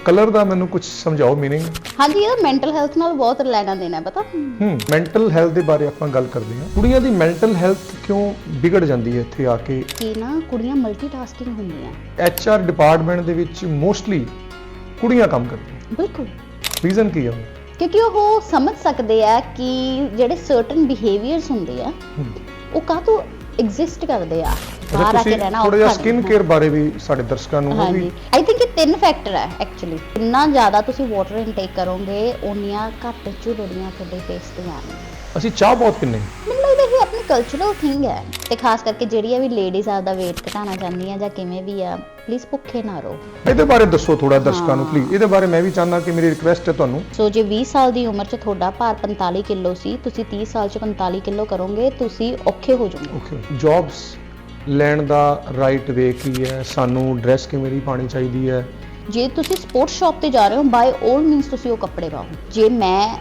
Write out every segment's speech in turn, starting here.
Colour ਦਾ ਮੈਨੂੰ ਕੁਝ ਸਮਝਾਓ मीनिंग ਹਾਂਜੀ ਇਹ ਮੈਂਟਲ ਹੈਲਥ ਨਾਲ ਬਹੁਤ ਲੈਣਾ ਦੇਣਾ ਹੈ, ਪਤਾ ਹੂੰ ਮੈਂਟਲ ਹੈਲਥ ਦੇ ਬਾਰੇ ਆਪਾਂ ਗੱਲ ਕਰਦੇ ਹਾਂ ਕੁੜੀਆਂ ਦੀ ਮੈਂਟਲ ਹੈਲਥ ਕਿਉਂ ਵਿਗੜ ਜਾਂਦੀ ਹੈ ਇੱਥੇ ਆ ਕੇ ਕਿ ਨਾ ਕੁੜੀਆਂ ਮਲਟੀਟਾਸਕਿੰਗ ਹੁੰਦੀਆਂ ਐਚਆਰ ਡਿਪਾਰਟਮੈਂਟ ਦੇ ਵਿੱਚ ਮੋਸਟਲੀ ਕੁੜੀਆਂ ਕੰਮ ਕਰਦੀਆਂ ਬਿਲਕੁਲ ਰੀਜ਼ਨ ਕੀ ਹੈ ਕਿਉਂਕਿ ਉਹ ਸਮਝ ਸਕਦੇ ਆ ਕਿ ਜਿਹੜੇ ਸਰਟਨ ਬਿਹੇਵੀਅਰਸ ਹੁੰਦੇ ਆ ਹੂੰ। ਉਹ ਕਾਹਤੋਂ ਐਗਜ਼ਿਸਟ ਕਰਦੇ ਆ ਅੱਛਾ ਬਾਹਰ ਆ ਕੇ ਰਹਿਣਾ ਥੋੜਾ ਜਿਹਾ ਸਕਿਨ। ਕੇਅਰ ਬਾਰੇ ਵੀ ਸਾਡੇ ਦਰਸ਼ਕਾਂ ਨੂੰ ਉਹ ਵੀ ਆਈ ਥਿੰਕ ਇਹ ਤਿੰਨ ਫੈਕਟਰ ਹੈ ਐਕਚੁਅਲੀ ਜਿੰਨਾ ਜ਼ਿਆਦਾ ਤੁਸੀਂ ਵਾਟਰ ਇਨਟੇਕ ਕਰੋਗੇ ਉਨੀਆਂ ਘੱਟ ਝੁਰੜੀਆਂ ਤੁਹਾਡੇ ਫੇਸ ਤੇ ਆਉਣਗੀਆਂ। ਅਸੀਂ ਚਾਹ ਬਹੁਤ ਪੀਂਦੇ ਹਾਂ। ਮੈਨੂੰ ਲੱਗਦਾ ਇਹ ਆਪਣੀ ਕਲਚਰਲ ਥਿੰਗ ਹੈ। ਤੇ ਖਾਸ ਕਰਕੇ ਜਿਹੜੀਆਂ ਵੀ ਲੇਡੀਜ਼ ਆਪਦਾ weight ਘਟਾਉਣਾ ਚਾਹੁੰਦੀਆਂ ਜਾਂ ਕਿਵੇਂ ਵੀ ਆ ਪਲੀਜ਼ ਭੁੱਖੇ ਨਾ ਰਹੋ। ਇਹਦੇ ਬਾਰੇ ਦੱਸੋ ਥੋੜਾ ਦਰਸ਼ਕਾਂ ਨੂੰ। ਪਲੀਜ਼ ਇਹਦੇ ਬਾਰੇ ਮੈਂ ਵੀ ਚਾਹੁੰਦਾ ਕਿ ਮੇਰੀ ਰਿਕੁਐਸਟ ਹੈ ਤੁਹਾਨੂੰ। ਸੋ ਜੇ 20 ਸਾਲ ਦੀ ਉਮਰ 'ਚ ਤੁਹਾਡਾ ਭਾਰ 45 ਕਿਲੋ ਸੀ ਤੁਸੀਂ 30 ਸਾਲ 'ਚ 45 ਕਿਲੋ ਕਰੋਗੇ ਤੁਸੀਂ ਔਖੇ ਹੋ ਜਾਓਗੇ। ਓਕੇ ਜੌਬਸ ਲੈਣ ਦਾ ਰਾਈਟ ਵੇ ਕੀ ਹੈ? ਸਾਨੂੰ ਡਰੈਸ ਕਿਵੇਂ ਦੀ ਪਾਣੀ ਚਾਹੀਦੀ ਹੈ? ਜੇ ਤੁਸੀਂ ਸਪੋਰਟਸ ਸ਼ਾਪ ਤੇ ਜਾ ਰਹੇ ਹੋ ਬਾਈ 올 ਮੀਨਸ ਤੁਸੀਂ ਉਹ ਕੱਪੜੇ ਪਾਓ। ਜੇ ਮੈਂ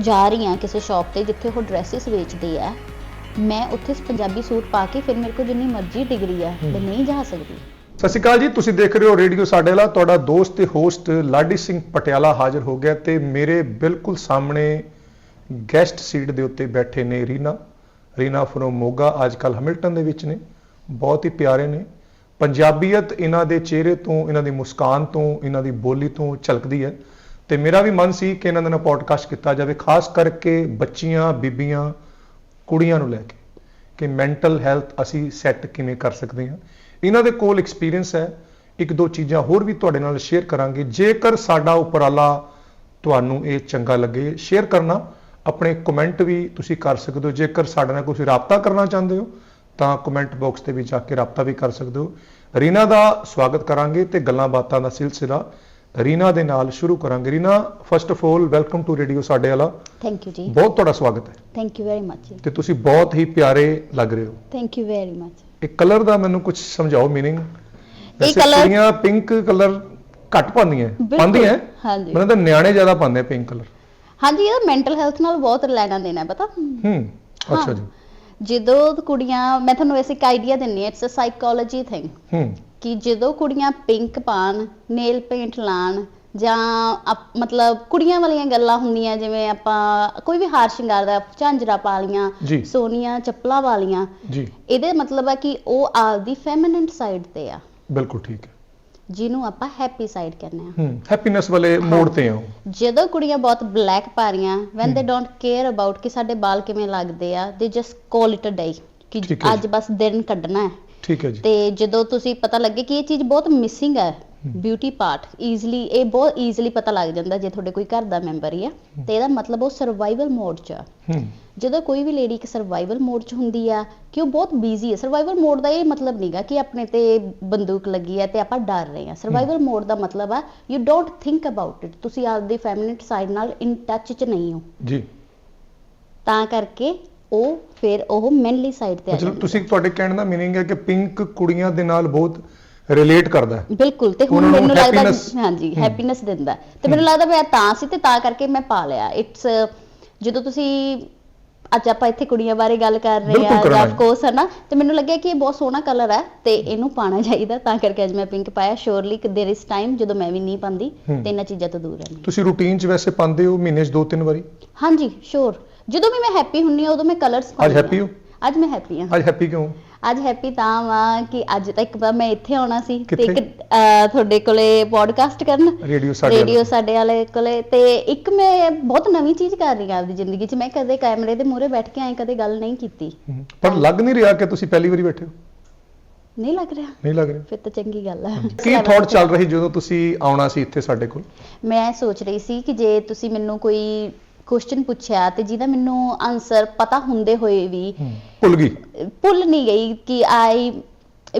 ਜਾ ਰਹੀ ਹਾਂ ਕਿਸੇ ਸ਼ਾਪ ਤੇ ਜਿੱਥੇ ਉਹ ਡਰੈਸਸ ਵੇਚਦੇ ਆ ਮੈਂ ਉੱਥੇ ਪੰਜਾਬੀ ਸੂਟ ਪਾ ਕੇ ਫਿਰ ਮੇਰੇ ਕੋਲ ਜਿੰਨੀ ਮਰਜ਼ੀ ਡਿਗਰੀ ਆ ਮੈਂ ਨਹੀਂ ਜਾ ਸਕਦੀ। ਸਤਿ ਸ਼੍ਰੀ ਅਕਾਲ ਜੀ ਤੁਸੀਂ ਦੇਖ ਰਹੇ ਹੋ ਰੇਡੀਓ ਸਾਡੇ ਵਾਲਾ। ਤੁਹਾਡਾ ਦੋਸਤ ਤੇ ਹੋਸਟ ਲਾਡੀ ਸਿੰਘ ਪਟਿਆਲਾ ਹਾਜ਼ਰ ਹੋ ਗਿਆ ਤੇ ਮੇਰੇ ਬਿਲਕੁਲ ਸਾਹਮਣੇ ਗੈਸਟ ਸੀਟ ਦੇ ਉੱਤੇ ਬੈਠੇ ਨੇ ਰੀਨਾ। ਰੀਨਾ ਫਰੋਮ ਮੋਗਾ ਅੱਜ ਕੱਲ ਹੈਮਿਲਟਨ ਦੇ ਵਿੱਚ ਨੇ। ਬਹੁਤ ਹੀ ਪਿਆਰੇ ਨੇ। ਪੰਜਾਬੀਅਤ ਇਹਨਾਂ ਦੇ ਚਿਹਰੇ ਤੋਂ, ਇਹਨਾਂ ਦੀ ਮੁਸਕਾਨ ਤੋਂ, ਇਹਨਾਂ ਦੀ ਬੋਲੀ ਤੋਂ ਝਲਕਦੀ ਹੈ। ਤੇ ਮੇਰਾ ਵੀ ਮਨ ਸੀ ਕਿ ਇਹਨਾਂ ਦੇ ਨਾਲ ਪੋਡਕਾਸਟ ਕੀਤਾ ਜਾਵੇ, ਖਾਸ ਕਰਕੇ ਬੱਚੀਆਂ, ਬੀਬੀਆਂ, ਕੁੜੀਆਂ ਨੂੰ ਲੈ ਕੇ ਕਿ ਮੈਂਟਲ ਹੈਲਥ ਅਸੀਂ ਸੈੱਟ ਕਿਵੇਂ ਕਰ ਸਕਦੇ ਹਾਂ। ਇਹਨਾਂ ਦੇ ਕੋਲ ਐਕਸਪੀਰੀਅੰਸ ਹੈ। ਇੱਕ ਦੋ ਚੀਜ਼ਾਂ ਹੋਰ ਵੀ ਤੁਹਾਡੇ ਨਾਲ ਸ਼ੇਅਰ ਕਰਾਂਗੇ। ਜੇਕਰ ਸਾਡਾ ਉਪਰਾਲਾ ਤੁਹਾਨੂੰ ਇਹ ਚੰਗਾ ਲੱਗੇ ਸ਼ੇਅਰ ਕਰਨਾ। ਆਪਣੇ ਕਮੈਂਟ ਵੀ ਤੁਸੀਂ ਕਰ ਸਕਦੇ ਹੋ। ਜੇਕਰ ਸਾਡੇ ਨਾਲ ਕੋਈ ਰਾਬਤਾ ਕਰਨਾ ਚਾਹੁੰਦੇ ਹੋ ਤਾਂ ਕਮੈਂਟ ਬਾਕਸ ਤੇ ਵੀ ਜਾ ਕੇ ਰਾਬਤਾ ਵੀ ਕਰ ਸਕਦੇ ਹੋ। ਰੀਨਾ ਦਾ ਸਵਾਗਤ ਕਰਾਂਗੇ ਤੇ ਗੱਲਾਂ ਬਾਤਾਂ ਦਾ ਸਿਲਸਿਲਾ ਰੀਨਾ ਦੇ ਨਾਲ ਸ਼ੁਰੂ ਕਰਾਂਗੇ। Reena first of all welcome to radio ਸਾਡੇ ਵਾਲਾ। ਥੈਂਕ ਯੂ ਜੀ। ਬਹੁਤ ਤੁਹਾਡਾ ਸਵਾਗਤ ਹੈ। ਥੈਂਕ ਯੂ ਵੈਰੀ ਮੱਚ ਤੇ ਤੁਸੀਂ ਬਹੁਤ ਹੀ ਪਿਆਰੇ ਲੱਗ ਰਹੇ ਹੋ। ਥੈਂਕ ਯੂ ਵੈਰੀ ਮੱਚ ਇਹ ਕਲਰ ਦਾ ਮੈਨੂੰ ਕੁਝ ਸਮਝਾਓ ਮੀਨਿੰਗ ਇਹ ਕਲਰ ਕੁੜੀਆਂ ਪਿੰਕ ਕਲਰ ਘੱਟ ਪਾਉਂਦੀਆਂ। ਪਾਉਂਦੀਆਂ ਹਾਂਜੀ। ਮੈਨੂੰ ਤਾਂ ਨਿਆਣੇ ਜ਼ਿਆਦਾ ਪਾਉਂਦੇ ਪਿੰਕ ਕਲਰ ਹਾਂਜੀ ਇਹ ਮੈਂਟਲ ਹੈਲਥ ਨਾਲ ਬਹੁਤ ਲੈਣਾ ਦੇਣਾ ਪਤਾ? ਹੂੰ। ਅੱਛਾ ਜੀ। ਜਦੋਂ ਕੁੜੀਆਂ ਮੈਂ ਤੁਹਾਨੂੰ ਵੈਸੇ ਇੱਕ ਆਈਡੀਆ ਦਿੰਨੀ ਹੈ ਇਟਸ ਅ ਸਾਈਕੋਲੋਜੀ ਥਿੰਗ ਹੂੰ। ਕਿ ਜਦੋਂ ਕੁੜੀਆਂ ਪਿੰਕ ਪਾਣ ਨੇਲ ਪੇਂਟ ਲਾਣ ਜਾਂ ਅਪ- ਮਤਲਬ ਕੁੜੀਆਂ ਵਾਲੀਆਂ ਗੱਲਾਂ ਹੁੰਦੀਆਂ ਜਿਵੇਂ ਆਪਾਂ ਕੋਈ ਵੀ ਹਾਰ ਸ਼ਿੰਗਾਰ ਦਾ ਝਾਂਜਰਾ ਪਾ ਲੀਆਂ ਜੀ। ਸੋਨੀਆਂ ਚੱਪਲਾਂ ਵਾਲੀਆਂ ਜੀ। ਇਹਦੇ ਮਤਲਬ ਹੈ ਕਿ ਉਹ ਆਪਦੀ ਫੈਮਿਨਿਨ ਸਾਈਡ ਤੇ ਆ। ਬਿਲਕੁਲ ਠੀਕ ਹੈ। ਜਿਹਨੂੰ ਆਪਾਂ ਹੈਪੀ ਸਾਈਡ ਕਹਿੰਦੇ ਆ ਹੂੰ ਹੈਪੀਨੈਸ ਵਾਲੇ ਮੋੜ ਤੇ ਆਓ ਜਦੋਂ ਕੁੜੀਆਂ ਬਹੁਤ ਬਲੈਕ ਪਾ ਰਹੀਆਂ van they don't care about ਕਿ ਸਾਡੇ ਵਾਲ ਕਿਵੇਂ ਲੱਗਦੇ ਆ ਦੇ ਜਸਟ ਕਾਲ ਇਟ ਅ ਡੇ ਕਿ ਠੀਕ ਹੈ ਅੱਜ ਬਸ ਦਿਨ ਕੱਢਣਾ ਹੈ। ਠੀਕ ਹੈ ਜੀ। ਤੇ ਜਦੋਂ ਤੁਸੀਂ ਪਤਾ ਲੱਗੇ ਕਿ ਇਹ ਚੀਜ਼ ਬਹੁਤ ਮਿਸਿੰਗ ਹੈ ਬਿਊਟੀ ਪਾਰਟ ਈਜ਼ਲੀ ਇਹ ਬਹੁਤ ਈਜ਼ਲੀ ਪਤਾ ਲੱਗ ਜਾਂਦਾ ਜੇ ਤੁਹਾਡੇ ਕੋਈ ਘਰ ਦਾ ਮੈਂਬਰ ਹੀ ਆ। ਤੇ ਇਹਦਾ ਮਤਲਬ ਉਹ ਸਰਵਾਈਵਲ ਮੋਡ 'ਚ ਆ। ਹੂੰ। ਜਦੋਂ ਕੋਈ ਵੀ ਲੇਡੀ ਇੱਕ ਸਰਵਾਈਵਲ ਮੋਡ 'ਚ ਹੁੰਦੀ ਆ ਕਿ ਉਹ ਬਹੁਤ ਬਿਜ਼ੀ ਹੈ ਸਰਵਾਈਵਲ ਮੋਡ ਦਾ ਇਹ ਮਤਲਬ ਨਹੀਂਗਾ ਕਿ ਆਪਣੇ ਤੇ ਬੰਦੂਕ ਲੱਗੀ ਹੈ ਤੇ ਆਪਾਂ ਡਰ ਰਹੇ ਹਾਂ। ਸਰਵਾਈਵਲ ਮੋਡ ਦਾ ਮਤਲਬ ਆ you don't think about it ਤੁਸੀਂ ਆਪਦੀ ਫੈਮਿਨਿਟ ਸਾਈਡ ਨਾਲ ਇਨ ਟੱਚ 'ਚ ਨਹੀਂ ਹੋ। ਜੀ। ਤਾਂ ਕਰਕੇ ਉਹ ਫਿਰ ਉਹ ਮੈਨਲੀ ਸਾਈਡ ਤੇ ਆ ਮਤਲਬ ਤੁਸੀਂ ਤੁਹਾਡੇ ਕਹਿਣ ਦਾ ਮੀਨਿੰਗ ਹੈ ਕਿ ਪਿੰਕ ਕੁੜੀਆਂ ਦੇ ਨਾਲ ਬਹੁਤ ਰਿਲੇਟ ਕਰਦਾ ਹੈ। ਬਿਲਕੁਲ ਤੇ ਹੁਣ ਮੈਨੂੰ ਲੱਗਦਾ ਹਾਂਜੀ ਹੈਪੀਨੈਸ ਦਿੰਦਾ ਤੇ ਮੈਨੂੰ ਲੱਗਦਾ ਮੈਂ ਤਾਂ ਸੀ ਤੇ ਤਾਂ ਕਰਕੇ ਮੈਂ ਪਾ ਲਿਆ। ਇਟਸ ਜਦੋਂ ਤੁਸੀਂ ਅੱਜ ਆਪਾਂ ਇੱਥੇ ਕੁੜੀਆਂ ਬਾਰੇ ਗੱਲ ਕਰ ਰਹੇ ਬਿਲਕੁਲ ਆ ਜਾਂ ਕਰਨਾ ਆਫ ਕੋਰਸ ਹੈ ਨਾ ਤੇ ਮੈਨੂੰ ਲੱਗਿਆ ਕਿ ਇਹ ਬਹੁਤ ਸੋਹਣਾ ਕਲਰ ਹੈ ਤੇ ਇਹਨੂੰ ਪਾਣਾ ਚਾਹੀਦਾ ਤਾਂ ਕਰਕੇ ਅੱਜ ਮੈਂ ਪਿੰਕ ਪਾਇਆ। ਸ਼ੋਰਲੀ ਕਿ ਦੇਰ ਇਸ ਟਾਈਮ ਜਦੋਂ ਮੈਂ ਵੀ ਨਹੀਂ ਪਾਉਂਦੀ ਤੇ ਇਹਨਾਂ ਚੀਜ਼ਾਂ ਤੋਂ ਦੂਰ ਰਹਿੰਦੀ। ਤੁਸੀਂ ਰੂਟੀਨ 'ਚ ਵੈਸੇ ਪਾਉਂਦੇ ਹੋ ਮਹੀਨੇ 'ਚ ਦੋ ਤਿੰਨ ਵਾਰੀ? ਹਾਂਜੀ ਸ਼ੋਰ ਜਦੋਂ ਵੀ ਮੈਂ ਹੈਪੀ ਹੁੰਨੀ ਆ ਉਦੋਂ ਮੈਂ ਕਲਰਸ ਅੱਜ happy ਹੋ? ਅੱਜ ਮੈਂ ਹੈਪੀ ਆ ਅੱਜ ਹੈਪੀ ਕਿਉਂ? ਅੱਜ ਹੈਪੀ ਤਾਂ ਵਾਂ ਕਿ ਅੱਜ ਤੱਕ ਮੈਂ ਇੱਥੇ ਆਉਣਾ ਸੀ ਤੇ? ਇੱਕ ਅਹ, ਤੁਹਾਡੇ ਕੋਲੇ ਪੋਡਕਾਸਟ ਕਰਨ ਰੇਡੀਓ ਸਾਡੇ ਰੇਡੀਓ। ਸਾਡੇ ਵਾਲੇ ਕੋਲੇ। ਤੇ ਇੱਕ ਮੈਂ ਬਹੁਤ ਨਵੀਂ ਚੀਜ਼ ਕਰ ਰਹੀ ਹਾਂ ਆਪਦੀ ਜ਼ਿੰਦਗੀ 'ਚ। ਮੈਂ ਕਦੇ ਕੈਮਰੇ ਦੇ ਮੂਹਰੇ ਬੈਠ ਕੇ ਐਂ ਕਦੇ ਗੱਲ ਨਹੀਂ ਕੀਤੀ। ਪਰ ਲੱਗ ਨਹੀਂ ਰਿਹਾ ਕਿ ਤੁਸੀਂ ਪਹਿਲੀ ਵਾਰੀ ਬੈਠੇ ਹੋ? ਨਹੀਂ ਲੱਗ ਰਿਹਾ। ਨਹੀਂ ਲੱਗ ਰਿਹਾ? ਫਿਰ ਤਾਂ ਚੰਗੀ ਗੱਲ ਆ। ਕੀ ਥਾਟ ਚੱਲ ਰਹੀ ਜਦੋਂ ਤੁਸੀਂ ਆਉਣਾ ਸੀ ਇੱਥੇ ਸਾਡੇ ਕੋਲ? ਮੈਂ ਸੋਚ ਰਹੀ ਸੀ ਕਿ ਜੇ ਤੁਸੀਂ ਮੈਨੂੰ ਕੋਈ ਕੁਐਸਚਨ ਪੁੱਛਿਆ ਤੇ ਜਿਹਦਾ ਮੈਨੂੰ ਆਨਸਰ ਪਤਾ ਹੁੰਦੇ ਹੋਏ ਵੀ ਭੁੱਲ ਗਈ। ਭੁੱਲ ਨਹੀਂ ਗਈ ਕਿ ਆਈ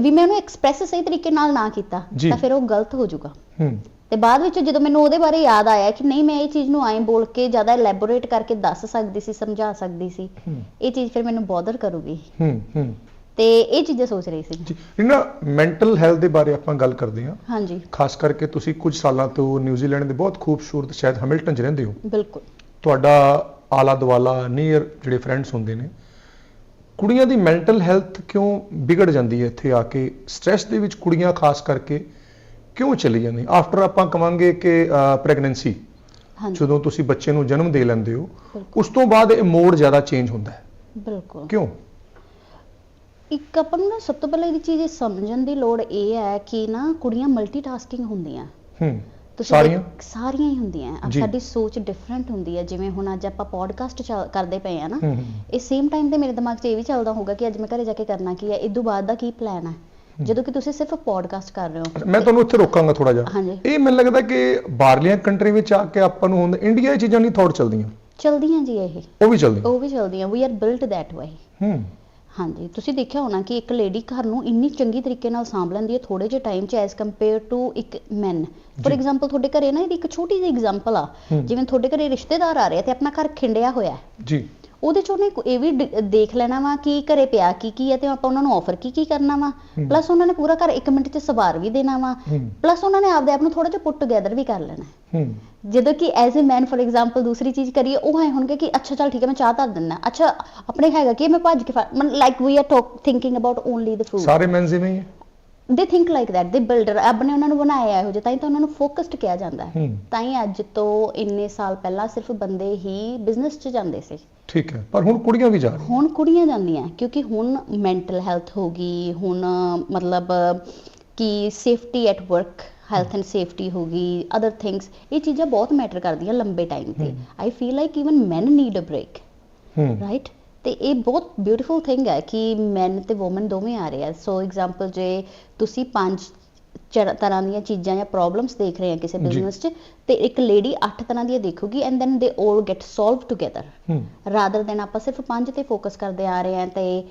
ਵੀ ਮੈਂ ਉਹਨੂੰ ਐਕਸਪ੍ਰੈਸ ਸਹੀ ਤਰੀਕੇ ਨਾਲ ਨਾ ਕੀਤਾ ਜੀ। ਤਾਂ ਫਿਰ ਉਹ ਗਲਤ ਹੋ ਜਾਊਗਾ। ਹੂੰ। ਤੇ ਬਾਅਦ ਵਿੱਚ ਜਦੋਂ ਮੈਨੂੰ ਉਹਦੇ ਬਾਰੇ ਯਾਦ ਆਇਆ ਕਿ ਨਹੀਂ ਮੈਂ ਇਹ ਚੀਜ਼ ਨੂੰ ਐਂ ਬੋਲ ਕੇ ਜ਼ਿਆਦਾ ਐਲੈਬੋਰੇਟ ਕਰਕੇ ਦੱਸ ਸਕਦੀ ਸੀ ਸਮਝਾ ਸਕਦੀ ਸੀ ਹੂੰ। ਇਹ ਚੀਜ਼ ਫਿਰ ਮੈਨੂੰ ਬੋਦਰ ਕਰੂਗੀ। ਹੂੰ ਹੂੰ। ਤੇ ਇਹ ਚੀਜ਼ਾਂ ਸੋਚ ਰਹੀ ਸੀ। ਜੀ ਇਹਨਾਂ ਮੈਂਟਲ ਹੈਲਥ ਦੇ ਬਾਰੇ ਆਪਾਂ ਗੱਲ ਕਰਦੇ ਹਾਂ। ਹਾਂਜੀ। ਖਾਸ ਕਰਕੇ ਤੁਸੀਂ ਕੁਝ ਸਾਲਾਂ ਤੋਂ ਨਿਊਜ਼ੀਲੈਂਡ ਦੇ ਬਹੁਤ ਖੂਬਸੂਰਤ ਸ਼ਹਿਰ ਹੈਮਿਲਟਨ 'ਚ ਰਹਿੰਦੇ ਹੋ। ਬਿਲਕੁਲ। ਤੁਹਾਡਾ ਆਲਾ ਦੁਆਲਾ ਨੀਅਰ ਜਿਹੜੇ ਫਰੈਂਡਸ ਹੁੰਦੇ ਨੇ ਕੁੜੀਆਂ ਦੀ ਮੈਂਟਲ ਹੈਲਥ ਕਿਉਂ ਵਿਗੜ ਜਾਂਦੀ ਹੈ ਇੱਥੇ ਆ ਕੇ? ਸਟ੍ਰੈਸ ਦੇ ਵਿੱਚ ਕੁੜੀਆਂ ਖਾਸ ਕਰਕੇ ਕਿਉਂ ਚਲੀ ਜਾਂਦੀ? ਆਫਟਰ ਆਪਾਂ ਕਵਾਂਗੇ ਕਿ ਪ੍ਰੈਗਨੈਂਸੀ ਜਦੋਂ ਤੁਸੀਂ ਬੱਚੇ ਨੂੰ ਜਨਮ ਦੇ ਲੈਂਦੇ ਹੋ। ਉਸ ਤੋਂ ਬਾਅਦ ਇਹ ਮੋਡ ਜ਼ਿਆਦਾ ਚੇਂਜ ਹੁੰਦਾ ਹੈ। ਬਿਲਕੁਲ। ਕਿਉਂ? ਇੱਕ ਆਪਾਂ ਨੂੰ ਨਾ ਸਭ ਤੋਂ ਪਹਿਲਾਂ ਇਹਦੀ ਚੀਜ਼ ਇਹ ਸਮਝਣ ਦੀ ਲੋੜ ਇਹ ਹੈ ਕਿ ਨਾ ਕੁੜੀਆਂ ਮਲਟੀਟਾਸਕਿੰਗ ਹੁੰਦੀਆਂ। ਹੂੰ। ਤੁਸੀਂ ਸਾਰੀਆਂ ਦੇਖ- ਸਾਰੀਆਂ? ਹੀ ਹੁੰਦੀਆਂ ਜੀ। ਸਾਡੀ ਸੋਚ ਡਿਫਰੈਂਟ ਹੁੰਦੀ ਹੈ ਜਿਵੇਂ ਹੁਣ ਅੱਜ ਆਪਾਂ ਪੋਡਕਾਸਟ ਕਰਦੇ ਪਏ ਆ ਨਾ ਹੂੰ ਹੂੰ, ਇਹ ਸੇਮ ਟਾਈਮ ਤੇ ਮੇਰੇ ਦਿਮਾਗ 'ਚ ਇਹ ਵੀ ਚੱਲਦਾ ਹੋਊਗਾ ਕਿ ਅੱਜ ਮੈਂ ਘਰੇ ਜਾ ਕੇ ਕਰਨਾ ਕੀ ਹੈ ਇਸ ਤੋਂ ਬਾਅਦ ਦਾ ਕੀ ਪਲਾਨ ਹੈ। ਜਦੋਂ ਕਿ ਤੁਸੀਂ ਸਿਰਫ ਪੋਡਕਾਸਟ ਕਰ ਰਹੇ ਹੋ। ਮੈਂ ਤੁਹਾਨੂੰ ਇੱਥੇ ਰੋਕਾਂਗਾ ਥੋੜਾ ਜਿਹਾ। ਹਾਂਜੀ। ਇਹ ਮੈਨੂੰ ਲੱਗਦਾ ਕਿ ਬਾਹਰਲੀਆਂ ਕੰਟਰੀ ਵਿੱਚ ਆ ਕੇ ਆਪਾਂ ਨੂੰ ਹੁੰਦਾ ਇੰਡੀਆ ਇਹ ਚੀਜ਼ਾਂ ਨਹੀਂ ਥੋੜ ਚੱਲਦੀਆਂ। ਚਲਦੀਆਂ ਜੀ ਇਹ। ਉਹ ਵੀ ਚੱਲਦੀਆਂ। ਉਹ ਵੀ ਚਲਦੀਆਂ। We are built that way ਹੂੰ। ਹਾਂਜੀ ਤੁਸੀਂ ਦੇਖਿਆ ਹੋਣਾ ਕਿ ਇੱਕ ਲੇਡੀ ਘਰ ਨੂੰ ਇੰਨੀ ਚੰਗੀ ਤਰੀਕੇ ਨਾਲ ਸਾਂਭ ਲੈਂਦੀ ਹੈ ਥੋੜੇ ਜਿਹੇ ਟਾਈਮ 'ਚ ਐਸ ਕੰਪੇਅਰ ਟੂ ਇੱਕ ਮੈਨ ਫੋਰ। ਐਗਜ਼ਾਮਪਲ ਤੁਹਾਡੇ ਘਰੇ ਨਾ ਇਹਦੀ ਇੱਕ ਛੋਟੀ ਜਿਹੀ ਐਗਜ਼ਾਮਪਲ ਆ। ਜਿਵੇਂ ਤੁਹਾਡੇ ਘਰੇ ਰਿਸ਼ਤੇਦਾਰ ਆ ਰਹੇ ਆ ਤੇ ਆਪਣਾ ਘਰ ਖਿੰਡਿਆ ਹੋਇਆ ਹੈ ਜੀ ਉਹਦੇ ਚ ਉਹਨੇ ਇਹ ਵੀ ਡ- ਦੇਖ ਲੈਣਾ ਵਾ ਕਿ ਘਰੇ ਪਿਆ ਕੀ ਕੀ ਹੈ ਤੇ ਆਪਾਂ ਉਹਨਾਂ ਨੂੰ ਆਫਰ ਕੀ ਕੀ ਕਰਨਾ ਵਾ। ਹੂੰ। ਪਲੱਸ ਉਹਨਾਂ ਨੇ ਪੂਰਾ ਘਰ 1 ਮਿੰਟ 'ਚ ਸਵਾਰ ਵੀ ਦੇਣਾ ਵਾ। ਹੂੰ। ਪਲੱਸ ਉਹਨਾਂ ਨੇ ਆਪਦੇ ਆਪ ਨੂੰ ਥੋੜਾ ਜਿਹਾ ਪੁੱਟ ਟੁਗੇਦਰ ਵੀ ਕਰ ਲੈਣਾ। ਹੈ। ਹੂੰ ਜਦੋਂ ਕਿ as a man for example ਦੂਸਰੀ ਚੀਜ਼ ਕਰੀਏ ਉਹ ਹੈ ਹੋਣਗੇ ਕਿ ਅੱਛਾ ਚੱਲ ਠੀਕ ਹੈ ਮੈਂ ਚਾਹ ਧਰ ਦਿੰਦਾ ਅੱਛਾ ਆਪਣੇ ਹੈਗਾ ਕਿ ਮੈਂ ਭੱਜ ਕੇ ਮਨ like we are talk thinking about only the food ਸਾਰੇ ਮੈਨ ਜਿਵੇਂ ਹੀ ਹੈ they think like that the builder ਰੱਬ ਨੇ ਉਹਨਾਂ ਨੂੰ ਬਣਾਇਆ ਇਹੋ ਜਿਹਾ ਤਾਂ ਹੀ ਤਾਂ ਉਹਨਾਂ ਨੂੰ ਫੋਕਸਡ ਕਿਹਾ ਜਾਂਦਾ ਹੈ। ਤਾਂ ਹੀ ਅੱਜ ਤੋਂ ਇੰਨੇ ਸਾਲ ਪਹਿਲਾਂ ਸਿਰਫ ਬੰਦੇ ਹੀ ਬਿਜ਼ਨਸ 'ਚ ਜਾਂਦੇ ਸੀ। ਠੀਕ ਹੈ ਪਰ ਹੁਣ ਕੁੜੀਆਂ ਵੀ ਜਾ ਰਹੀਆਂ। ਹੁਣ ਕੁੜੀਆਂ ਜਾਂਦੀਆਂ ਕਿਉਂਕਿ ਹੁਣ ਮੈਂਟਲ ਹੈਲਥ ਹੋ ਗਈ ਹੁਣ ਮਤਲਬ ਕਿ safety at work health and safety ਹੋ ਗਈ ਅਦਰ ਥਿੰਗਸ ਇਹ ਚੀਜ਼ਾਂ ਬਹੁਤ ਮੈਟਰ ਕਰਦੀਆਂ ਲੰਬੇ ਟਾਈਮ ਤੇ। I feel like even men need a break right ਤੇ ਇਹ ਬਹੁਤ ਬਿਊਟੀਫੁਲ ਥਿੰਗ ਹੈ ਕਿ men ਤੇ ਔਮਨ ਦੋਵੇਂ ਆ ਰਹੇ ਆ ਸੋ ਐਗਜ਼ਾਮਪਲ ਜੇ ਤੁਸੀਂ ਪੰਜ ਚਰ- ਤਰ੍ਹਾਂ ਦੀਆਂ ਚੀਜ਼ਾਂ ਜਾਂ ਪ੍ਰੋਬਲਮਸ ਦੇਖ ਰਹੇ ਆ ਕਿਸੇ ਜੀ। ਬਿਜ਼ਨਸ 'ਚ ਤੇ ਇੱਕ ਲੇਡੀ ਅੱਠ ਤਰ੍ਹਾਂ ਦੀਆਂ ਦੇਖੂਗੀ and then they all get solve together ਹੂੰ ਰਾਦਰ ਦੇਨ ਆਪਾਂ ਸਿਰਫ ਪੰਜ ਤੇ ਫੋਕਸ ਕਰਦੇ ਆ ਰਹੇ ਆ ਤੇ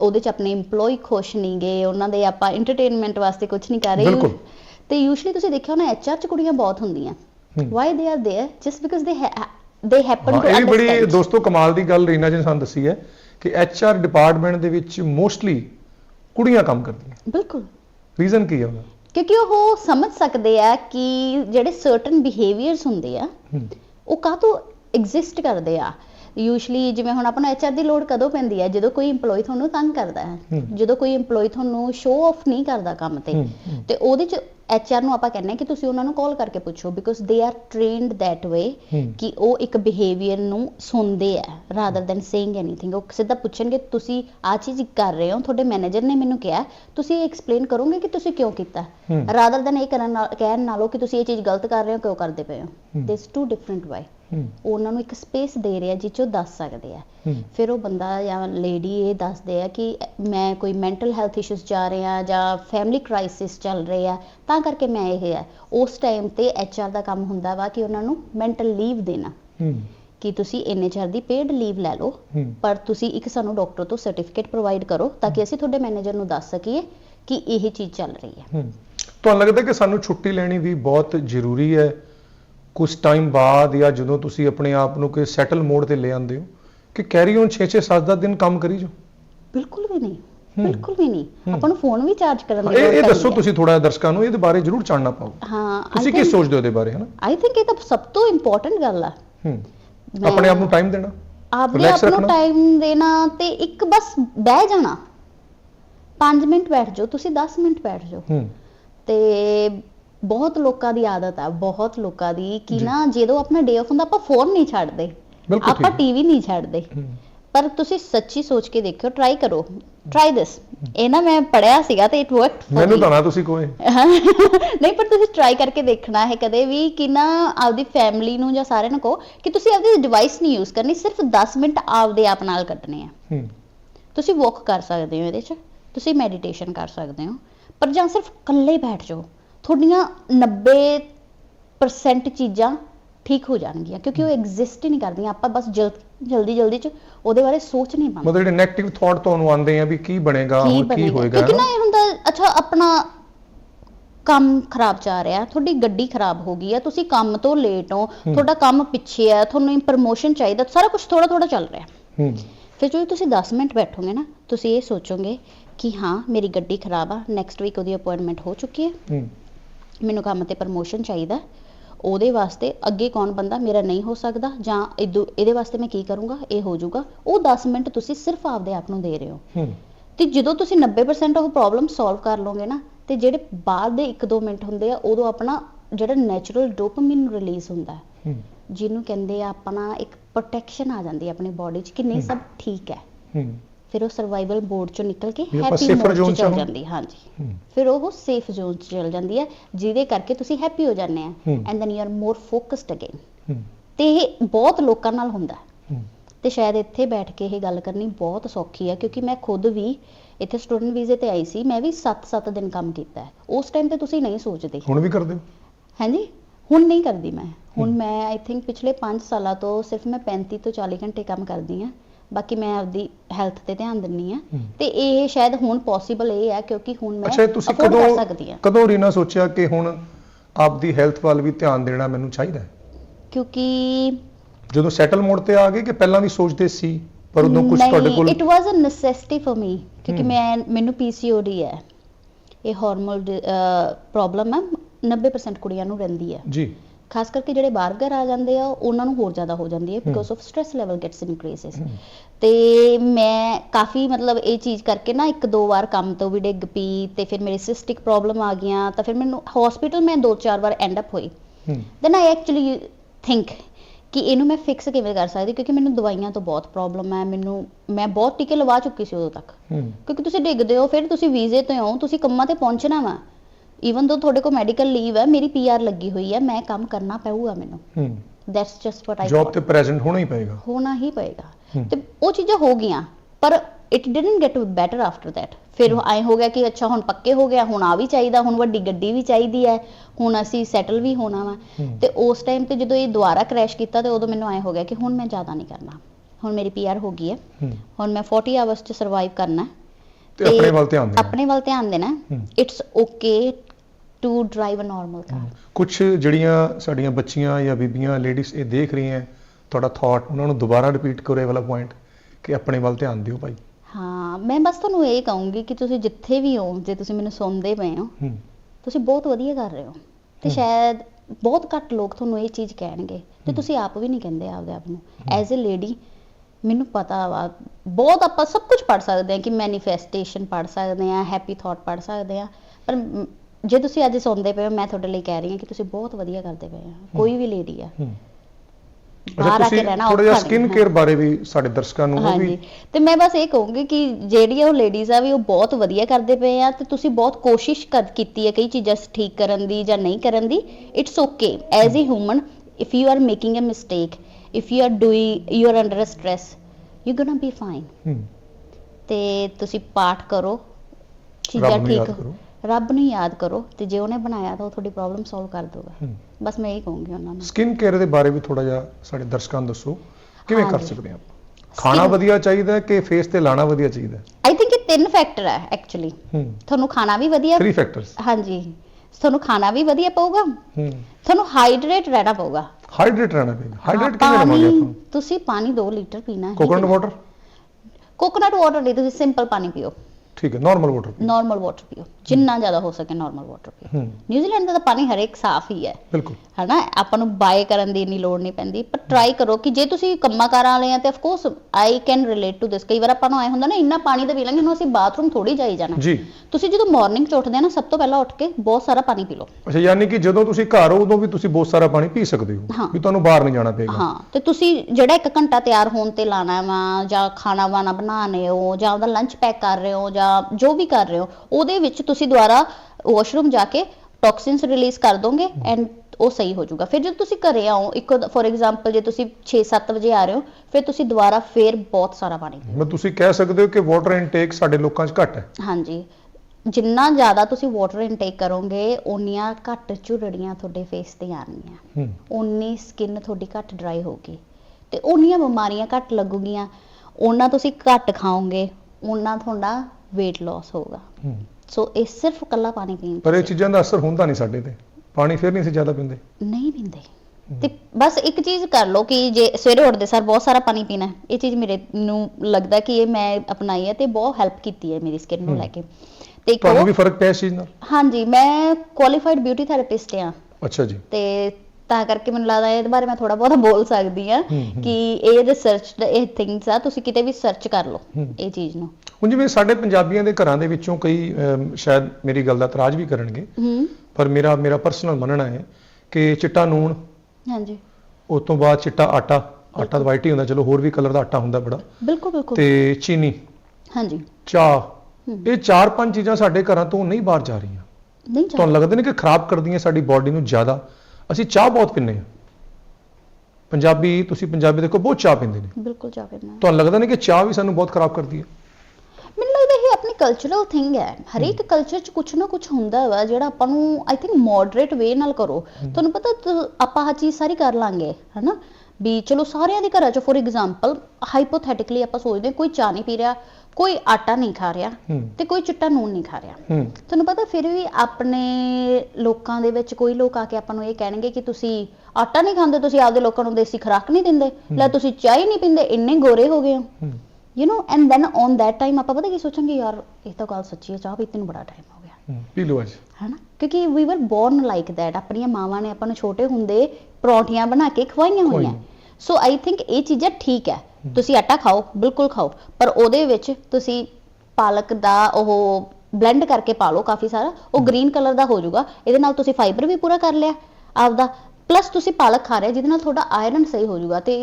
ਉਹਦੇ ਚ ਆਪਣੇ EMPLOYE ਖੁਸ਼ ਨਹੀਂ ਗਏ ਉਹਨਾਂ ਦੇ ਆਪਾਂ ਐਂਟਰਟੇਨਮੈਂਟ ਵਾਸਤੇ ਕੁਝ ਨਹੀਂ ਕਰ ਰਹੇ ਬਿਲਕੁਲ। ਤੇ ਯੂਜੂਲੀ ਤੁਸੀਂ ਦੇਖਿਆ ਹੋਣਾ HR ਚ ਕੁੜੀਆਂ ਬਹੁਤ ਹੁੰਦੀਆਂ ਹੂੰ। Y they are there just because ਦੇ ਦੇ ਹੈਪਨ ਟੂ ਇਹ ਵੀ ਬੜੀ ਦੋਸਤੋ ਕਮਾਲ ਦੀ ਗੱਲ ਰੀਨਾ ਜੀ ਨੇ ਸਾਨੂੰ ਦੱਸੀ ਹੈ ਕਿ ਐਚਆਰ ਡਿਪਾਰਟਮੈਂਟ ਦੇ ਵਿੱਚ ਮੋਸਟਲੀ ਕੁੜੀਆਂ ਕੰਮ ਕਰਦੀਆਂ। ਬਿਲਕੁਲ। ਰੀਜ਼ਨ ਕੀ ਹੈ ਉਹਦਾ? ਕਿਉਂਕਿ ਉਹ ਸਮਝ ਸਕਦੇ ਆ ਕਿ ਜਿਹੜੇ ਸਰਟਨ ਬਿਹੇਵੀਅਰਸ ਹੁੰਦੇ ਆ ਉਹ ਕਾਹਤੋਂ ਐਗਜ਼ਿਸਟ ਕਰਦੇ ਆ? ਯੂਜੂਲੀ ਜਿਵੇਂ ਹੁਣ ਆਪਾਂ ਨੂੰ ਐਚਆਰ ਦੀ ਲੋੜ ਕਦੋਂ ਪੈਂਦੀ ਹੈ ਜਦੋਂ ਕੋਈ EMPLOYE ਤੁਹਾਨੂੰ ਤੰਗ ਕਰਦਾ ਹੈ। ਜਦੋਂ ਕੋਈ EMPLOYE ਤੁਹਾਨੂੰ ਸ਼ੋਅ ਆਫ ਨਹੀਂ ਕਰਦਾ ਕੰਮ ਤੇ। ਤੇ ਉਹਦੇ ਚ ਐਚਆਰ ਨੂੰ ਆਪਾਂ ਕਹਿੰਦੇ ਕਿ ਤੁਸੀਂ ਉਹਨਾਂ ਨੂੰ ਕਾਲ ਕਰਕੇ ਪੁੱਛੋ because they are trained that way. ਕਿ ਉਹ ਇੱਕ ਬਿਹੇਵੀਅਰ ਨੂੰ ਸੁਣਦੇ ਆ ਰਾਦਰ ਦੈਨ ਸੇਇੰਗ ਐਨੀਥਿੰਗ ਉਹ ਸਿੱਧਾ ਪੁੱਛਣਗੇ ਤੁਸੀਂ ਆ ਚੀਜ਼ ਕਰ ਰਹੇ ਹੋ ਤੁਹਾਡੇ ਮੈਨੇਜਰ ਨੇ ਮੈਨੂੰ ਕਿਹਾ ਤੁਸੀਂ ਐਕਸਪਲੇਨ ਕਰੋਗੇ ਕਿ ਤੁਸੀਂ ਕਿਉਂ ਕੀਤਾ। ਰਾਦਰ ਦੈਨ ਇਹ ਕਰਨ ਨਾਲ ਕਹਿਣ ਨਾਲੋਂ ਕਿ ਤੁਸੀਂ ਇਹ ਚੀਜ਼ ਗਲਤ ਕਰ ਰਹੇ ਹੋ ਕਿਉਂ ਕਰਦੇ ਪਏ ਹੋ। ਦਿਸ ਟੂ ਡਿਫਰੈਂਟ ਵੇ ਉਹਨਾਂ ਨੂੰ ਇੱਕ ਸਪੇਸ ਦੇ ਰਿਹਾ ਜਿਹ 'ਚ ਉਹ ਦੱਸ ਸਕਦੇ ਆ। ਫਿਰ ਉਹ ਬੰਦਾ ਜਾਂ ਲੇਡੀ ਇਹ ਦੱਸਦੇ ਆ ਕਿ ਮੈਂ ਕੋਈ ਮੈਂਟਲ ਹੈਲਥ ਇਸ਼ੂਸ ਜਾ ਰਹੇ ਆ ਜਾਂ ਫੈਮਿਲੀ ਕ੍ਰਾਈਸਿਸ ਚੱਲ ਰਹੇ ਆ ਤਾਂ ਕਰਕੇ ਮੈਂ ਇਹ ਹੈ ਉਸ ਟਾਈਮ ਤੇ ਐਚਆਰ ਦਾ ਕੰਮ ਹੁੰਦਾ ਵਾ ਕਿ ਉਹਨਾਂ ਨੂੰ ਮੈਂਟਲ ਲੀਵ ਦੇਣਾ। ਕਿ ਤੁਸੀਂ ਇੰਨੇ ਚਿਰ ਦੀ ਪੇਡ ਲੀਵ ਲੈ ਲਓ ਪਰ ਤੁਸੀਂ ਇੱਕ ਸਾਨੂੰ ਡਾਕਟਰ ਤੋਂ ਸਰਟੀਫਿਕੇਟ ਪ੍ਰੋਵਾਈਡ ਕਰੋ ਤਾਂ ਕਿ ਅਸੀਂ ਤੁਹਾਡੇ ਮੈਨੇਜਰ ਨੂੰ ਦੱਸ ਸਕੀਏ ਕਿ ਇਹ ਚੀਜ਼ ਚੱਲ ਰਹੀ ਹੂੰ। ਤੁਹਾਨੂੰ ਲੱਗਦਾ ਕਿ ਸਾਨੂੰ ਛੁੱਟੀ ਲੈਣੀ ਵੀ ਬਹੁਤ ਜ਼ਰੂਰੀ ਹੈ? ਕੁਝ ਟਾਈਮ ਬਾਅਦ ਜਾਂ ਜਦੋਂ ਤੁਸੀਂ ਆਪਣੇ ਆਪ ਨੂੰ ਕੋਈ ਸੈਟਲ ਮੋਡ ਤੇ ਲੈ ਆਉਂਦੇ ਹੋ ਕਿ ਕੈਰੀ ਔਨ 6-6 7-10 ਦਿਨ ਕੰਮ ਕਰੀ ਜਾਓ? ਬਿਲਕੁਲ ਵੀ ਨਹੀਂ। ਬਿਲਕੁਲ ਵੀ ਨਹੀਂ। ਆਪਾਂ ਨੂੰ ਫੋਨ ਵੀ ਚਾਰਜ ਕਰਨ ਦੀ ਇਹ ਦੱਸੋ। ਤੁਸੀਂ ਥੋੜਾ ਦਰਸ਼ਕਾਂ ਨੂੰ ਇਹਦੇ ਬਾਰੇ ਜ਼ਰੂਰ ਜਾਣਨਾ ਪਾਓ। ਹਾਂ ਤੁਸੀਂ ਕੀ ਸੋਚਦੇ ਹੋ ਇਹਦੇ ਬਾਰੇ ਹਨਾ? ਆਈ ਥਿੰਕ ਇਹ ਤਾਂ ਸਭ ਤੋਂ ਇੰਪੋਰਟੈਂਟ ਗੱਲ ਆ। ਆਪਣੇ ਆਪ ਨੂੰ ਟਾਈਮ ਦੇਣਾ ਆਪਣੇ ਆਪ ਨੂੰ। ਟਾਈਮ ਦੇਣਾ ਤੇ ਇੱਕ ਬਸ ਬਹਿ ਜਾਣਾ। 5 ਮਿੰਟ ਬੈਠ ਜਾਓ ਤੁਸੀਂ 10 ਮਿੰਟ ਬੈਠ ਜਾਓ। ਹੂੰ। ਤੇ ਬਹੁਤ ਲੋਕਾਂ ਦੀ ਆਦਤ ਆ ਬਹੁਤ ਲੋਕਾਂ ਦੀ ਕਿ। ਨਾ ਜਦੋਂ ਆਪਣਾ ਡੇ ਆਫ ਹੁੰਦਾ ਆਪਾਂ ਫੋਨ ਨਹੀਂ ਛੱਡਦੇ। ਆਪਾਂ ਟੀਵੀ ਨਹੀਂ ਛੱਡਦੇ। ਪਰ ਤੁਸੀਂ ਸੱਚੀ ਸੋਚ ਕੇ ਦੇਖਿਓ ਟਰਾਈ ਕਰੋ। ਟਰਾਈ ਦਿਸ ਇਹ ਨਾ ਮੈਂ ਪੜਿਆ ਸੀਗਾ ਤੇ ਇਟ ਵਰਕਡ ਮੈਨੂੰ ਤਾਂ ਨਾ ਤੁਸੀਂ ਕੋਈ। ਨਹੀਂ ਪਰ ਤੁਸੀਂ ਟਰਾਈ ਕਰਕੇ ਦੇਖਣਾ ਹੈ ਕਦੇ ਵੀ ਕਿ ਨਾ ਆਪਦੀ ਫੈਮਿਲੀ ਨੂੰ ਜਾਂ ਸਾਰਿਆਂ ਨੂੰ ਕਹੋ ਕਿ ਤੁਸੀਂ ਆਪਦੀ ਡਿਵਾਈਸ ਨਹੀਂ ਯੂਜ਼ ਕਰਨੀ ਸਿਰਫ 10 ਮਿੰਟ ਆਪਦੇ ਆਪ ਨਾਲ ਕੱਢਣੇ ਆ। ਤੁਸੀਂ ਵਾਕ ਕਰ ਸਕਦੇ ਹੋ ਇਹਦੇ 'ਚ ਤੁਸੀਂ ਮੈਡੀਟੇਸ਼ਨ ਕਰ ਸਕਦੇ ਹੋ। ਪਰ ਜਾਂ ਸਿਰਫ ਇਕੱਲੇ ਬੈਠ ਜਾਓ। ਤੁਹਾਡੀਆਂ 90% ਚੀਜ਼ਾਂ ਠੀਕ ਹੋ ਜਾਣਗੀਆਂ ਕਿਉਂਕਿ ਉਹ ਐਗਜ਼ਿਸਟ ਹੀ ਨਹੀਂ ਕਰਦੀਆਂ ਆਪਾਂ ਬਸ ਜਲ- ਜਲਦੀ ਜਲਦੀ 'ਚ ਉਹਦੇ ਬਾਰੇ ਸੋਚ ਨਹੀਂ ਪਾਉਂਦੇ। ਮਤਲਬ ਜਿਹੜੇ 네ਗੇਟਿਵ ਥਾਟ ਤੁਹਾਨੂੰ ਆਉਂਦੇ ਆ ਵੀ ਕੀ ਬਣੇਗਾ ਕੀ ਹੁਣ ਕੀ ਬਣੇਗਾ? ਹੋਏਗਾ ਕਿਉਂਕਿ ਨਾ? ਇਹ ਹੁੰਦਾ ਅੱਛਾ ਆਪਣਾ ਕੰਮ ਖਰਾਬ ਜਾ ਰਿਹਾ ਤੁਹਾਡੀ ਗੱਡੀ ਖਰਾਬ ਹੋ ਗਈ ਹੈ ਤੁਸੀਂ ਕੰਮ ਤੋਂ ਲੇਟ ਹੋ ਤੁਹਾਡਾ ਕੰਮ ਪਿੱਛੇ ਹੈ ਤੁਹਾਨੂੰ ਪ੍ਰਮੋਸ਼ਨ ਚਾਹੀਦਾ ਸਾਰਾ ਕੁਝ ਥੋੜਾ ਥੋੜਾ ਚੱਲ ਰਿਹਾ। ਹੂੰ। ਫਿਰ ਜਦੋਂ ਤੁਸੀਂ 10 ਮਿੰਟ ਬੈਠੋਗੇ ਨਾ ਤੁਸੀਂ ਇਹ ਸੋਚੋਗੇ ਕਿ ਹਾਂ ਮੇਰੀ ਗੱਡੀ ਖਰਾਬ ਆ ਨੈਕਸਟ ਵੀਕ ਉਹਦੀ ਅਪਾਇੰਟਮੈਂਟ ਹੋ ਚੁੱਕੀ ਹੈ। ਹੂੰ। ਮੈਨੂੰ ਕੰਮ ਤੇ ਪ੍ਰਮੋਸ਼ਨ ਚਾਹੀਦਾ ਉਹਦੇ ਵਾਸਤੇ ਅੱਗੇ ਕੌਣ ਬੰਦਾ ਮੇਰਾ ਨਹੀਂ ਹੋ ਸਕਦਾ ਜਾਂ ਇਦੂ ਇਹਦੇ ਵਾਸਤੇ ਮੈਂ ਕੀ ਕਰੂੰਗਾ ਇਹ ਹੋ ਜਾਊਗਾ ਉਹ 10 ਮਿੰਟ ਤੁਸੀਂ ਸਿਰਫ ਆਪਦੇ ਆਪ ਨੂੰ ਦੇ ਰਹੇ ਹੋ। ਹੂੰ। ਤੇ ਜਦੋਂ ਤੁਸੀਂ 90% ਉਹ ਪ੍ਰੋਬਲਮ ਸੋਲਵ ਕਰ ਲਓਗੇ ਨਾ ਤੇ ਜਿਹੜੇ ਬਾਅਦ ਦੇ 1-2 ਮਿੰਟ ਹੁੰਦੇ ਆ ਉਦੋਂ ਆਪਣਾ ਜਿਹੜਾ ਨੈਚੁਰਲ ਡੋਪਾਮਾਈਨ ਰਿਲੀਜ਼ ਹੁੰਦਾ ਹੈ ਹੂੰ। ਜਿਹਨੂੰ ਕਹਿੰਦੇ ਆ ਆਪਣਾ ਇੱਕ ਪ੍ਰੋਟੈਕਸ਼ਨ ਆ ਜਾਂਦੀ ਹੈ ਆਪਣੀ ਬਾਡੀ 'ਚ ਕਿ ਨਹੀਂ ਸਭ ਠੀਕ ਹੈ। ਹੂੰ। ਫਿਰ ਉਹ ਸਰਵਾਈਵਲ ਮੋਡ ਚੋਂ ਨਿਕਲ ਕੇ ਹੈਪੀ ਮੋਡ 'ਚ ਚਲ। ਜਾਂਦੀ ਹੈ। ਹਾਂਜੀ ਫਿਰ ਉਹ ਸੇਫ ਜ਼ੋਨ 'ਚ ਚਲ ਜਾਂਦੀ ਹੈ ਜਿਹਦੇ ਕਰਕੇ ਤੁਸੀਂ ਹੈਪੀ ਹੋ ਜਾਂਦੇ ਆ। And then you are more focused again ਤੇ ਇਹ ਬਹੁਤ ਲੋਕਾਂ ਨਾਲ ਹੁੰਦਾ। ਤੇ ਸ਼ਾਇਦ ਇੱਥੇ ਬੈਠ ਕੇ ਇਹ ਗੱਲ ਕਰਨੀ ਬਹੁਤ ਸੌਖੀ ਹੈ ਕਿਉਂਕਿ ਮੈਂ ਖੁਦ ਵੀ ਇੱਥੇ ਸਟੂਡੈਂਟ ਵੀਜ਼ੇ ਤੇ ਆਈ ਸੀ ਮੈਂ ਵੀ 7-7 ਦਿਨ ਕੰਮ ਕੀਤਾ ਉਸ ਟਾਈਮ ਤੇ ਤੁਸੀਂ ਨਹੀਂ ਸੋਚਦੇ। ਹੁਣ ਵੀ ਕਰਦੇ ਹੋ? ਹਾਂਜੀ। ਹੁਣ ਨਹੀਂ ਕਰਦੀ ਮੈਂ। ਹੁਣ। ਮੈਂ ਆਈ ਥਿੰਕ ਪਿਛਲੇ 5 ਸਾਲਾਂ ਤੋਂ ਸਿਰਫ ਮੈਂ 35 ਤੋਂ 40 ਘੰਟੇ ਕੰਮ ਕਰਦੀ ਆ ਬਾਕੀ ਮੈਂ ਆਪਦੀ ਹੈਲਥ ਤੇ ਧਿਆਨ ਦਿੰਨੀ ਆ। ਤੇ ਇਹ ਸ਼ਾਇਦ ਹੁਣ ਪੋਸੀਬਲ ਇਹ ਹੈ ਕਿਉਂਕਿ ਹੁਣ ਮੈਂ ਅੱਛਾ ਤੁਸੀਂ afford ਕਦੋਂ ਕਰ ਸਕਦੀ ਆ। ਕਦੋਂ ਰੀਨਾ ਸੋਚਿਆ ਕਿ ਹੁਣ ਆਪਦੀ ਹੈਲਥ ਵੱਲ ਵੀ ਧਿਆਨ ਦੇਣਾ ਮੈਨੂੰ ਚਾਹੀਦਾ ਹੈ? ਕਿਉਂਕਿ ਜਦੋਂ ਸੈਟਲ ਮੋਡ ਤੇ ਆ ਗਏ ਕਿ ਪਹਿਲਾਂ ਵੀ ਸੋਚਦੇ ਸੀ ਪਰ ਉਦੋਂ ਕੁਝ ਤੁਹਾਡੇ ਕੋਲ it was a necessity for me ਕਿਉਂਕਿ। ਮੈਂ ਮੈਨੂੰ ਪੀਸੀਓਡੀ ਹੈ। ਇਹ ਹਾਰਮੋਨਲ ਪ੍ਰੋਬਲਮ ਹੈ 90% ਕੁੜੀਆਂ ਨੂੰ ਰਹਿੰਦੀ ਹੈ ਜੀ। ਖਾਸ ਕਰਕੇ ਜਿਹੜੇ ਬਾਹਰ ਘਰ ਆ ਜਾਂਦੇ ਆ ਉਹਨਾਂ ਨੂੰ ਹੋਰ ਜ਼ਿਆਦਾ ਹੋ ਜਾਂਦੀ ਹੈ। Because of stress level gets increases hmm. ਤੇ ਮੈਂ ਕਾਫੀ ਮਤਲਬ ਇਹ ਚੀਜ਼ ਕਰਕੇ ਨਾ ਇੱਕ ਦੋ ਵਾਰ ਕੰਮ ਤੋਂ ਵੀ ਡਿੱਗ ਪਈ ਤੇ ਫਿਰ ਮੇਰੇ ਸਿਸਟਿਕ ਪ੍ਰੋਬਲਮ ਆ ਗਈਆਂ ਤਾਂ ਫਿਰ ਮੈਨੂੰ ਹਸਪੀਟਲ ਮੈਂ ਦੋ ਚਾਰ ਵਾਰ ਐਂਡ ਅਪ ਹੋਈ। ਦੈਨ ਆਈ ਐਕਚੁਅਲੀ ਥਿੰਕ ਕਿ ਇਹਨੂੰ ਮੈਂ ਫਿਕਸ ਕਿਵੇਂ ਕਰ ਸਕਦੀ ਕਿਉਂਕਿ ਮੈਨੂੰ ਦਵਾਈਆਂ ਤੋਂ ਬਹੁਤ ਪ੍ਰੋਬਲਮ ਹੈ ਮੈਨੂੰ ਮੈਂ ਬਹੁਤ ਟੀਕੇ ਲਵਾ ਚੁੱਕੀ ਸੀ ਉਦੋਂ ਤੱਕ। ਕਿਉਂਕਿ ਤੁਸੀਂ ਡਿੱਗਦੇ ਹੋ ਫਿਰ ਤੁਸੀਂ ਵੀਜ਼ੇ ਤੇ ਹੋ ਤੁਸੀਂ ਕੰਮਾਂ ਤੇ ਪਹੁੰਚਣਾ ਵਾ। ਈਵਨ ਦੋ ਤੁਹਾਡੇ ਕੋਲ ਮੈਡੀਕਲ ਲੀਵ ਹੈ ਮੇਰੀ ਪੀਆਰ ਲੱਗੀ ਹੋਈ ਹੈ ਮੈਂ ਕੰਮ ਕਰਨਾ ਪਊਗਾ ਮੈਨੂੰ। ਹੂੰ। That's just what I job ਤੇ ਪ੍ਰੈਜ਼ੈਂਟ ਹੋਣਾ ਹੀ ਪਏਗਾ। ਹੋਣਾ ਹੀ ਪਏਗਾ। ਤੇ ਉਹ ਚੀਜ਼ਾਂ ਹੋ ਗਈਆਂ ਪਰ it didn't get better after that ਫਿਰ ਐ ਹੋ ਗਿਆ ਕਿ ਅੱਛਾ ਹੁਣ ਪੱਕੇ ਹੋ ਗਿਆ ਹੁਣ ਆ ਵੀ ਚਾਹੀਦਾ ਹੁਣ ਵੱਡੀ ਗੱਡੀ ਵੀ ਚਾਹੀਦੀ ਹੈ ਹੁਣ ਅਸੀਂ ਸੈਟਲ ਵੀ ਹੋਣਾ ਵਾ। ਤੇ ਉਸ ਟਾਈਮ ਤੇ ਜਦੋਂ ਇਹ ਦੁਬਾਰਾ ਕ੍ਰੈਸ਼ ਕੀਤਾ ਤੇ ਉਦੋਂ ਮੈਨੂੰ ਐ ਹੋ ਗਿਆ ਕਿ ਹੁਣ ਮੈਂ ਜ਼ਿਆਦਾ ਨਹੀਂ ਕਰਨਾ। ਹੁਣ ਮੇਰੀ ਪੀਆਰ ਹੋ ਗਈ ਹੈ। ਹੁਣ ਮੈਂ 40 ਆਵਰਸ ਚ ਸਰਵਾਈਵ ਕਰਨਾ ਤੇ ਆਪਣੇ ਵੱਲ ਧਿਆਨ ਦੇਣਾ। ਆਪਣੇ ਵੱਲ ਧਿਆਨ ਦੇਣਾ। It's okay to drive a normal car ਕੁਝ ਜਿਹੜੀਆਂ ਸਾਡੀਆਂ ਬੱਚੀਆਂ ਜਾਂ ਬੀਬੀਆਂ ਲੇਡੀਜ਼ ਇਹ ਦੇਖ ਰਹੀਆਂ ਤੁਹਾਡਾ ਥਾਟ ਉਹਨਾਂ ਨੂੰ ਦੁਬਾਰਾ ਰਿਪੀਟ ਕਰੋ ਇਹ ਵਾਲਾ ਪੁਆਇੰਟ ਕਿ ਆਪਣੇ ਵੱਲ ਧਿਆਨ ਦਿਓ ਭਾਈ। ਹਾਂ ਮੈਂ ਬਸ ਤੁਹਾਨੂੰ ਇਹ ਕਹੂੰਗੀ ਕਿ ਤੁਸੀਂ ਜਿੱਥੇ ਵੀ ਹੋ ਜੇ ਤੁਸੀਂ ਮੈਨੂੰ ਸੁਣਦੇ ਪਏ ਹੋ ਹੂੰ। ਤੁਸੀਂ ਬਹੁਤ ਵਧੀਆ ਕਰ ਰਹੇ ਹੋ। ਤੇ। ਸ਼ਾਇਦ ਬਹੁਤ ਘੱਟ ਲੋਕ ਤੁਹਾਨੂੰ ਇਹ ਚੀਜ਼ ਕਹਿਣਗੇ ਤੇ। ਤੁਸੀਂ ਆਪ ਵੀ ਨਹੀਂ ਕਹਿੰਦੇ ਆਪਦੇ ਆਪ ਨੂੰ। ਐਜ਼ ਅ ਲੇਡੀ ਮੈਨੂੰ ਪਤਾ ਵਾ ਬਹੁਤ ਆਪਾਂ ਸਭ ਕੁਝ ਪੜ ਸਕਦੇ ਹਾਂ ਕਿ ਮੈਨੀਫੈਸਟੇਸ਼ਨ ਪੜ ਸਕਦੇ ਹਾਂ ਹੈਪੀ ਥਾਟ ਪੜ ਸਕਦੇ ਹਾਂ ਪਰ ਜੇ ਤੁਸੀਂ ਅੱਜ ਸੁਣਦੇ ਪਏ ਹੋ ਮੈਂ ਤੁਹਾਡੇ ਲਈ ਕਹਿ ਰਹੀ ਹਾਂ ਕਿ ਤੁਸੀਂ ਬਹੁਤ ਵਧੀਆ ਕਰਦੇ ਪਏ ਹੋ। ਕੋਈ ਵੀ ਲੇਡੀ ਆ। ਹੂੰ। ਅੱਛਾ ਬਾਹਰ ਆ ਕੇ ਤੁਸੀਂ ਰਹਿਣਾ ਥੋੜਾ ਜਿਹਾ ਔਖਾ ਸਕਿਨ ਨਹੀਂ। ਕੇਅਰ ਬਾਰੇ ਵੀ ਸਾਡੇ ਦਰਸ਼ਕਾਂ ਨੂੰ ਉਹ ਹਾਂਜੀ। ਵੀ ਤੇ ਮੈਂ ਬਸ ਇਹ ਕਹੂੰਗੀ ਕਿ ਜਿਹੜੀਆਂ ਉਹ ਲੇਡੀਜ਼ ਆ ਵੀ ਉਹ ਬਹੁਤ ਵਧੀਆ ਕਰਦੇ ਪਏ ਆ ਤੇ ਤੁਸੀਂ ਬਹੁਤ ਕੋਸ਼ਿਸ਼ ਕਰ ਕੀਤੀ ਹੈ ਕਈ ਚੀਜ਼ਾਂ ਠੀਕ ਕਰਨ ਦੀ ਜਾਂ ਨਹੀਂ ਕਰਨ ਦੀ। It's okay as a human if you are making a mistake if you are doing you are under stress you gonna be fine ਹੂੰ। ਤੇ ਤੁਸੀਂ ਪਾਠ ਕਰੋ ਚੀਜ਼ਾਂ ਰੱਬ ਨੂੰ ਯਾਦ ਠੀਕ ਕਰੋ। ਰੱਬ ਨੂੰ ਯਾਦ ਕਰੋ ਤੇ ਜੇ ਉਹਨੇ ਬਣਾਇਆ ਤਾਂ ਉਹ ਤੁਹਾਡੀ ਪ੍ਰੋਬਲਮ ਸੋਲਵ ਕਰ ਦਊਗਾ। ਹੂੰ। ਬਸ ਮੈਂ ਇਹ ਕਹੂੰਗੀ ਉਹਨਾਂ ਨੂੰ। ਸਕਿਨ ਕੇਅਰ ਦੇ ਬਾਰੇ ਵੀ ਥੋੜਾ ਜਿਹਾ ਸਾਡੇ ਦਰਸ਼ਕਾਂ ਨੂੰ ਦੱਸੋ। ਕਿਵੇਂ ਕਰ। ਸਕਦੇ ਹਾਂ ਖਾਣਾ ਵਧੀਆ ਚਾਹੀਦਾ ਕਿ ਫੇਸ ਤੇ ਲਾਣਾ ਵਧੀਆ ਚਾਹੀਦਾ ਆਈ ਥਿੰਕ ਇਹ ਤਿੰਨ ਫੈਕਟਰ ਹੈ ਐਕਚੁਅਲੀ ਤੁਹਾਨੂੰ ਖਾਣਾ ਵੀ ਵਧੀਆ ਥ੍ਰੀ ਫੈਕਟਰਸ ਹਾਂਜੀ। ਤੁਹਾਨੂੰ ਖਾਣਾ ਵੀ ਵਧੀਆ ਪਊਗਾ। ਤੁਹਾਨੂੰ ਹਾਈਡਰੇਟ ਰਹਿਣਾ ਪਊਗਾ। ਹਾਈਡਰੇਟ ਰਹਿਣਾ ਪਏਗਾ ਹਾਈਡਰੇਟ ਕਿਵੇਂ ਆਪਾਂ? ਤੁਸੀਂ ਪਾਣੀ 2 ਲੀਟਰ ਪੀਣਾ ਹੈ। ਕੋਕੋਨਟ ਵਾਟਰ ਕੋਕੋਨਟ ਵਾਟਰ ਨਹੀਂ ਤੁਸੀਂ ਸਿੰਪਲ ਪਾਣੀ ਪੀਓ। ਠੀਕ ਹੈ ਨਾਰਮਲ ਵਾਟਰ ਨਾਰਮਲ ਵਾਟਰ ਪੀਓ ਜਿੰਨਾ ਜ਼ਿਆਦਾ ਹੋ ਸਕੇ ਨਾਰਮਲ ਵਾਟਰ ਪੀਓ। ਨਿਊਜ਼ੀਲੈਂਡ ਦਾ ਤਾਂ ਪਾਣੀ ਹਰੇਕ ਸਾਫ਼ ਹੀ ਹੈ। ਬਿਲਕੁਲ। ਹਨਾ ਆਪਾਂ ਨੂੰ ਬਾਏ ਕਰਨ ਦੀ ਇੰਨੀ ਲੋੜ ਨਹੀਂ ਪੈਂਦੀ ਪਰ ਟਰਾਈ ਕਰੋ ਕਿ ਜੇ ਤੁਸੀਂ ਕੰਮਾਂ ਕਾਰਾਂ ਵਾਲੇ ਆ ਤੇ of course I can relate to this ਕਈ ਵਾਰ ਆਪਾਂ ਨੂੰ ਆਏ ਹੁੰਦਾ ਨਾ ਇੰਨਾ ਪਾਣੀ ਤਾਂ ਪੀ ਲਾਂਗੇ ਹੁਣ ਅਸੀਂ ਬਾਥਰੂਮ ਥੋੜੀ ਜਾਈ ਜਾਣਾ। ਜੀ। ਤੁਸੀਂ ਜਦੋਂ ਮਾਰਨਿੰਗ ਚ ਉੱਠਦੇ ਆ ਨਾ ਸਭ ਤੋਂ ਪਹਿਲਾਂ ਉੱਠ ਕੇ ਬਹੁਤ ਸਾਰਾ ਪਾਣੀ ਪੀ ਲਓ। ਅੱਛਾ ਯਾਨੀ ਕਿ ਜਦੋਂ ਤੁਸੀਂ ਘਰ ਹੋ ਉਦੋਂ ਵੀ ਤੁਸੀਂ ਬਹੁਤ ਸਾਰਾ ਪਾਣੀ ਪੀ ਸਕਦੇ ਹੋ ਹਾਂ। ਵੀ ਤੁਹਾਨੂੰ ਬਾਹਰ ਨਹੀਂ ਜਾਣਾ ਪਏਗਾ। ਹਾਂ ਤੇ ਤੁਸੀਂ ਜਿਹੜਾ 1 ਘੰਟਾ ਤਿਆਰ ਹੋਣ ਤੇ ਲਾਣਾ ਵਾ ਜਾਂ ਖਾਣਾ ਵਾਣਾ ਬਣਾਣੇ ਹੋ ਜਾਂ ਉਹਦਾ ਲੰਚ ਪੈਕ ਕਰ ਰਹੇ ਹੋ ਜਾਂ ਜੋ ਵੀ ਕਰ ਰਹੇ ਹੋ ਉਹਦੇ ਵਿੱਚ ਤੁਸੀਂ ਦੁਬਾਰਾ ਵਾਸ਼ਰੂਮ ਜਾ ਕੇ ਟੌਕਸਿਨਸ ਰਿਲੀਜ਼ ਕਰ ਦੋਗੇ ਐਂਡ ਉਹ ਸਹੀ ਹੋ ਜਾਊਗਾ। ਫਿਰ ਜਦੋਂ ਤੁਸੀਂ ਘਰੇ ਆਓ ਇੱਕ ਫੋਰ ਐਗਜ਼ਾਮਪਲ ਜੇ ਤੁਸੀਂ 6-7 ਵਜੇ ਆ ਰਹੇ ਹੋ ਫਿਰ ਤੁਸੀਂ ਦੁਬਾਰਾ ਫੇਰ ਬਹੁਤ ਸਾਰਾ ਪਾਣੀ ਮੈਂ ਤੁਸੀਂ ਕਹਿ ਸਕਦੇ ਹੋ ਕਿ ਵਾਟਰ ਇਨਟੇਕ ਸਾਡੇ ਲੋਕਾਂ 'ਚ ਘੱਟ ਹੈ। ਹਾਂਜੀ। ਜਿੰਨਾ ਜ਼ਿਆਦਾ ਤੁਸੀਂ ਵਾਟਰ ਇਨਟੇਕ ਕਰੋਗੇ ਓਨੀਆਂ ਘੱਟ ਝੁਰੜੀਆਂ ਤੁਹਾਡੇ ਫੇਸ ਤੇ ਆਉਣਗੀਆਂ। ਹੂੰ। ਓਨੀ ਸਕਿਨ ਤੁਹਾਡੀ ਘੱਟ ਡਰਾਈ ਹੋਊਗੀ। ਤੇ ਓਨੀਆਂ ਬਿਮਾਰੀਆਂ ਘੱਟ ਲੱਗੂਗੀਆਂ। ਉਹਨਾਂ ਤੁਸੀਂ ਘੱਟ ਖਾਓਗੇ। ਉਹਨਾਂ ਤੁਹਾਡਾ weight loss ਹੋਊਗਾ। ਹੂੰ। ਸੋ ਇਹ ਸਿਰਫ ਕੱਲਾ ਪਾਣੀ ਪੀਣ ਪਰ ਇਹ ਚੀਜ਼ਾਂ ਦਾ ਅਸਰ ਹੁੰਦਾ ਨਹੀਂ ਸਾਡੇ ਤੇ। ਪਾਣੀ ਫਿਰ ਨਹੀਂ ਅਸੀਂ ਜ਼ਿਆਦਾ ਪੀਂਦੇ। ਨਹੀਂ ਪੀਂਦੇ। ਤੇ ਬਸ ਇੱਕ ਚੀਜ਼ ਕਰ ਲਓ ਕਿ ਜੇ ਸਵੇਰੇ ਉੱਠਦੇ ਸਾਰ ਬਹੁਤ ਸਾਰਾ ਪਾਣੀ ਪੀਣਾ ਹੈ। ਇਹ ਚੀਜ਼ ਮੇਰੇ ਨੂੰ ਲੱਗਦਾ ਕਿ ਇਹ ਮੈਂ ਅਪਣਾਈ ਹੈ ਤੇ ਬਹੁਤ ਹੈਲਪ ਕੀਤੀ ਹੈ ਮੇਰੀ ਸਕਿਨ ਨੂੰ। ਲੈ ਕੇ। ਤੇ ਤੁਹਾਨੂੰ ਵੀ ਫ਼ਰਕ ਪਿਆ ਇਸ ਚੀਜ਼ ਨਾਲ? ਹਾਂਜੀ ਮੈਂ ਕੁਆਲੀਫਾਈਡ ਬਿਊਟੀ ਥੈਰੇਪਿਸਟ ਆ ਅੱਛਾ ਜੀ। ਤੇ ਤਾਂ ਕਰਕੇ ਮੈਨੂੰ ਲੱਗਦਾ ਇਹਦੇ ਬਾਰੇ ਮੈਂ ਥੋੜਾ ਬਹੁਤ ਬੋਲ ਸਕਦੀ ਆ। ਕਿ ਇਹ ਰਿਸਰਚ ਇਹ ਥਿੰਗਸ ਆ ਤੁਸੀਂ ਕਿਤੇ ਵੀ ਸਰਚ ਕਰ ਲਓ। ਇਹ ਚੀਜ਼ ਨੂੰ। ਹੁਣ ਜਿਵੇਂ ਸਾਡੇ ਪੰਜਾਬੀਆਂ ਦੇ ਘਰਾਂ ਦੇ ਵਿੱਚੋਂ ਕਈ ਸ਼ਾਇਦ ਮੇਰੀ ਗੱਲ ਦਾ ਇਤਰਾਜ਼ ਵੀ ਕਰਨਗੇ। ਪਰ ਮੇਰਾ ਮੇਰਾ ਪਰਸਨਲ ਮੰਨਣਾ ਹੈ ਕਿ ਚਿੱਟਾ ਨੂਣ ਹਾਂਜੀ। ਉਸ ਤੋਂ ਬਾਅਦ ਚਿੱਟਾ ਆਟਾ ਆਟਾ ਤਾਂ ਵਾਈਟ ਹੀ ਹੁੰਦਾ ਚਲੋ ਹੋਰ ਵੀ ਕਲਰ ਦਾ ਆਟਾ ਹੁੰਦਾ ਬੜਾ। ਬਿਲਕੁਲ ਬਿਲਕੁਲ। ਤੇ ਚੀਨੀ। ਹਾਂਜੀ। ਚਾਹ। ਇਹ ਚਾਰ ਪੰਜ ਚੀਜ਼ਾਂ ਸਾਡੇ ਘਰਾਂ ਤੋਂ ਨਹੀਂ ਬਾਹਰ ਜਾ ਰਹੀਆਂ। ਨਹੀਂ ਤੁਹਾਨੂੰ ਲੱਗਦਾ ਨਹੀਂ ਕਿ ਖਰਾਬ ਕਰਦੀਆਂ ਸਾਡੀ ਬਾਡੀ ਨੂੰ ਜ਼ਿਆਦਾ? ਅਸੀਂ ਚਾਹ ਬਹੁਤ ਪੀਂਦੇ ਹਾਂ। ਪੰਜਾਬੀ ਤੁਸੀਂ ਪੰਜਾਬੀ ਦੇਖੋ ਬਹੁਤ ਚਾਹ ਪੀਂਦੇ ਨੇ। ਬਿਲਕੁਲ ਚਾਹ ਪੀਣਾ ਤੁਹਾਨੂੰ ਲੱਗਦਾ ਨਹੀਂ ਕਿ ਚਾਹ ਵੀ ਸਾਨੂੰ ਬਹੁਤ ਖਰਾਬ ਕਰਦੀ ਹੈ? ਮੈਨੂੰ ਲੱਗਦਾ ਇਹ ਆਪਣੀ ਕਲਚਰਲ ਥਿੰਗ ਹੈ। ਹਰੇਕ ਕਲਚਰ 'ਚ ਕੁਝ ਨਾ ਕੁਝ ਹੁੰਦਾ ਵਾ ਜਿਹੜਾ ਆਪਾਂ ਨੂੰ ਆਈ ਥਿੰਕ ਮੋਡਰੇਟ ਵੇ ਨਾਲ ਕਰੋ। ਤੁਹਾਨੂੰ ਪਤਾ ਤੁ- ਆਪਾਂ ਆਹ ਚੀਜ਼ ਸਾਰੀ ਕਰ ਲਾਂਗੇ ਹਨਾ? ਵੀ ਚਲੋ ਸਾਰਿਆਂ ਦੇ ਘਰਾਂ 'ਚ ਫੋਰ ਐਗਜ਼ਾਮਪਲ ਹਾਈਪੋਥੈਟਿਕਲੀ ਆਪਾਂ ਸੋਚਦੇ ਹਾਂ, ਕੋਈ ਚਾਹ ਨਹੀਂ ਪੀ ਰਿਹਾ ਕੋਈ ਆਟਾ ਨਹੀਂ ਖਾ ਰਿਹਾ ਤੇ ਕੋਈ ਚਿੱਟਾ ਨੂਨ ਨਹੀਂ ਖਾ ਰਿਹਾ। ਤੁਹਾਨੂੰ ਪਤਾ ਫਿਰ ਵੀ ਆਪਣੇ ਲੋਕਾਂ ਦੇ ਵਿੱਚ ਕੋਈ ਲੋਕ ਆ ਕੇ ਆਪਾਂ ਨੂੰ ਇਹ ਕਹਿਣਗੇ ਕਿ ਤੁਸੀਂ ਆਟਾ ਨਹੀਂ ਖਾਂਦੇ ਤੁਸੀਂ ਆਪਦੇ ਲੋਕਾਂ ਨੂੰ ਦੇਸੀ ਖੁਰਾਕ ਨਹੀਂ ਦਿੰਦੇ। ਲੈ ਤੁਸੀਂ ਚਾਹ ਹੀ ਨਹੀਂ ਪੀਂਦੇ ਇੰਨੇ ਗੋਰੇ ਹੋ ਗਏ ਹੋ। You know and then on that time ਆਪਾਂ ਪਤਾ ਕੀ ਸੋਚਾਂਗੇ ਯਾਰ ਇਹ ਤਾਂ ਗੱਲ ਸੱਚੀ ਹੈ ਚਾਹ ਪੀਤੇ ਨੂੰ ਬੜਾ ਟਾਈਮ ਹੋ ਗਿਆ। ਪੀ ਲਓ ਅੱਜ। ਹਨਾ? ਕਿਉਂਕਿ ਵੀ ਵਰ ਬੋਰਨ ਲਾਈਕ that ਆਪਣੀਆਂ ਮਾਵਾਂ ਨੇ ਆਪਾਂ ਨੂੰ ਛੋਟੇ ਹੁੰਦੇ ਪਰੌਂਠੀਆਂ ਬਣਾ ਕੇ ਖਵਾਈਆਂ ਹੋਈਆਂ। ਸੋ ਆਈ ਥਿੰਕ ਇਹ ਚੀਜ਼ਾਂ ਠੀਕ ਹੈ। ਤੁਸੀਂ ਆਟਾ ਖਾਓ ਬਿਲਕੁਲ ਖਾਓ। ਪਰ ਉਹਦੇ ਵਿੱਚ ਤੁਸੀਂ ਪਾਲਕ ਦਾ ਉਹ ਬਲੈਂਡ ਕਰਕੇ ਪਾ ਲਓ ਕਾਫੀ ਸਾਰਾ। ਉਹ ਗ੍ਰੀਨ ਕਲਰ ਦਾ ਹੋ ਜਾਊਗਾ। ਇਹਦੇ ਨਾਲ ਤੁਸੀਂ ਫਾਈਬਰ ਵੀ ਪੂਰਾ ਕਰ ਲਿਆ ਆਪਦਾ। ਪਲੱਸ ਤੁਸੀਂ ਪਾਲਕ ਖਾ ਰਹੇ ਜਿਹਦੇ ਨਾਲ ਤੁਹਾਡਾ ਆਇਰਨ ਸਹੀ ਹੋ ਜਾਊਗਾ ਤੇ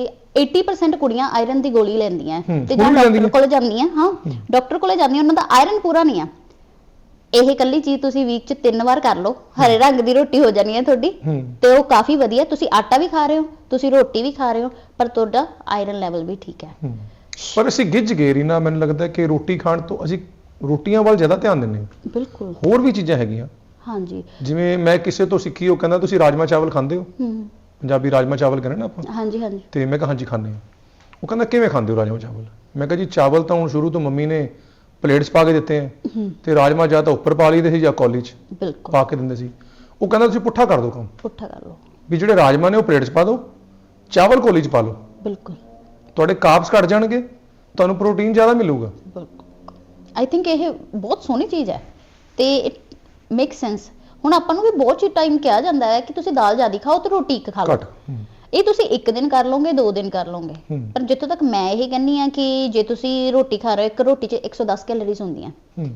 80% ਕੁੜੀਆਂ ਆਇਰਨ ਦੀ ਗੋਲੀ ਲੈਂਦੀਆਂ। ਤੇ ਜਾਂ। ਡਾਕਟਰ ਕੋਲ ਜਾਂਦੀਆਂ ਹਾਂ। ਡਾਕਟਰ ਕੋਲੇ ਜਾਂਦੀਆਂ ਉਹਨਾਂ ਦਾ ਆਇਰਨ ਪੂਰਾ ਨਹੀਂ ਆ। ਇਹ ਇਕੱਲੀ ਚੀਜ਼ ਤੁਸੀਂ ਵੀਕ 'ਚ ਤਿੰਨ ਵਾਰ ਕਰ ਲਓ ਹਰੇ ਰੰਗ ਦੀ ਰੋਟੀ ਹੋ ਜਾਣੀ ਹੈ ਤੁਹਾਡੀ ਤੇ ਉਹ ਕਾਫੀ ਵਧੀਆ ਤੁਸੀਂ ਆਟਾ ਵੀ ਖਾ ਰਹੇ ਹੋ ਤੁਸੀਂ ਰੋਟੀ ਵੀ ਖਾ ਰਹੇ ਹੋ ਪਰ ਤੁਹਾਡਾ ਆਇਰਨ ਲੈਵਲ ਵੀ ਠੀਕ ਹੈ। ਹੂੰ। ਪਰ ਅਸੀਂ ਗਿੱਜ ਗਏ ਰੀਨਾ ਮੈਨੂੰ ਲੱਗਦਾ ਕਿ ਰੋਟੀ ਖਾਣ ਤੋਂ ਅਸੀਂ ਰੋਟੀਆਂ ਵੱਲ ਜ਼ਿਆਦਾ ਧਿਆਨ ਦਿੰਦੇ ਹਾਂ। ਬਿਲਕੁਲ। ਹੋਰ ਵੀ ਚੀਜ਼ਾਂ ਹੈਗੀਆਂ। ਹਾਂਜੀ। ਜਿਵੇਂ ਮੈਂ ਕਿਸੇ ਤੋਂ ਸਿੱਖੀ ਉਹ ਕਹਿੰਦਾ ਤੁਸੀਂ ਰਾਜਮਾ ਚਾਵਲ ਖਾਂਦੇ ਹੋ? ਹੂੰ। ਪੰਜਾਬੀ ਰਾਜਮਾ ਚਾਵਲ ਕਹਿੰਦੇ ਨਾ ਆਪਾਂ। ਹਾਂਜੀ ਹਾਂਜੀ। ਤੇ ਮੈਂ ਕਿਹਾ ਹਾਂਜੀ ਖਾਂਦੇ ਹਾਂ। ਉਹ ਕਹਿੰਦਾ ਕਿਵੇਂ ਖਾਂਦੇ ਹੋ ਰਾਜਮਾ ਚਾਵਲ? ਮੈਂ ਕਿਹਾ ਜੀ ਚਾਵਲ ਤਾਂ ਹੁਣ ਸ਼ੁਰੂ ਤੋਂ ਮੰਮੀ ਨੇ ਪਲੇਟਸ ਪਾ ਕੇ ਦਿੱਤੇ ਆ। ਤੇ ਰਾਜਮਾ ਜਾਂ ਤਾਂ ਉੱਪਰ ਪਾ ਲਈਦੇ ਸੀ ਜਾਂ ਕੌਲੀ 'ਚ ਬਿਲਕੁਲ। ਪਾ ਕੇ ਦਿੰਦੇ ਸੀ। ਉਹ ਕਹਿੰਦਾ ਤੁਸੀਂ ਪੁੱਠਾ ਕਰ ਦਿਓ ਕੰਮ। ਪੁੱਠਾ ਕਰ ਲਓ। ਵੀ ਜਿਹੜੇ ਰਾਜਮਾ ਨੇ ਉਹ ਪਲੇਟਸ ਪਾ ਦਿਓ ਚਾਵਲ ਕੌਲੀ 'ਚ ਪਾ ਲਓ। ਬਿਲਕੁਲ। ਤੁਹਾਡੇ ਕਾਰਬਸ ਘਟ ਜਾਣਗੇ ਤੁਹਾਨੂੰ ਪ੍ਰੋਟੀਨ ਜ਼ਿਆਦਾ ਮਿਲੂਗਾ। ਬਿਲਕੁਲ। ਆਈ ਥਿੰਕ ਇਹ ਬਹੁਤ ਸੋਹਣੀ ਚੀਜ਼ ਹੈ ਤੇ ਇਟ ਮੇਕ ਸੈਂਸ ਹੁਣ ਆਪਾਂ ਨੂੰ ਵੀ ਬਹੁਤ ਚੀ ਟਾਈਮ ਕਿਹਾ ਜਾਂਦਾ ਹੈ ਕਿ ਤੁਸੀਂ ਦਾਲ ਜ਼ਿਆਦਾ ਖਾਓ ਤੇ ਰੋਟੀ ਇੱਕ ਖਾ ਲਓ। ਘਟ। ਇਹ ਤੁਸੀਂ ਇੱਕ ਦਿਨ ਕਰ ਲਓਗੇ ਦੋ ਦਿਨ ਕਰ ਲਓਗੇ। ਪਰ ਜਿੱਥੋਂ ਤੱਕ ਮੈਂ ਇਹ ਕਹਿੰਨੀ ਆ ਕਿ ਜੇ ਤੁਸੀਂ ਰੋਟੀ ਖਾ ਰਹੇ ਹੋ ਇੱਕ ਰੋਟੀ 'ਚ 110 ਕੈਲੋਰੀਜ਼ ਹੁੰਦੀਆਂ।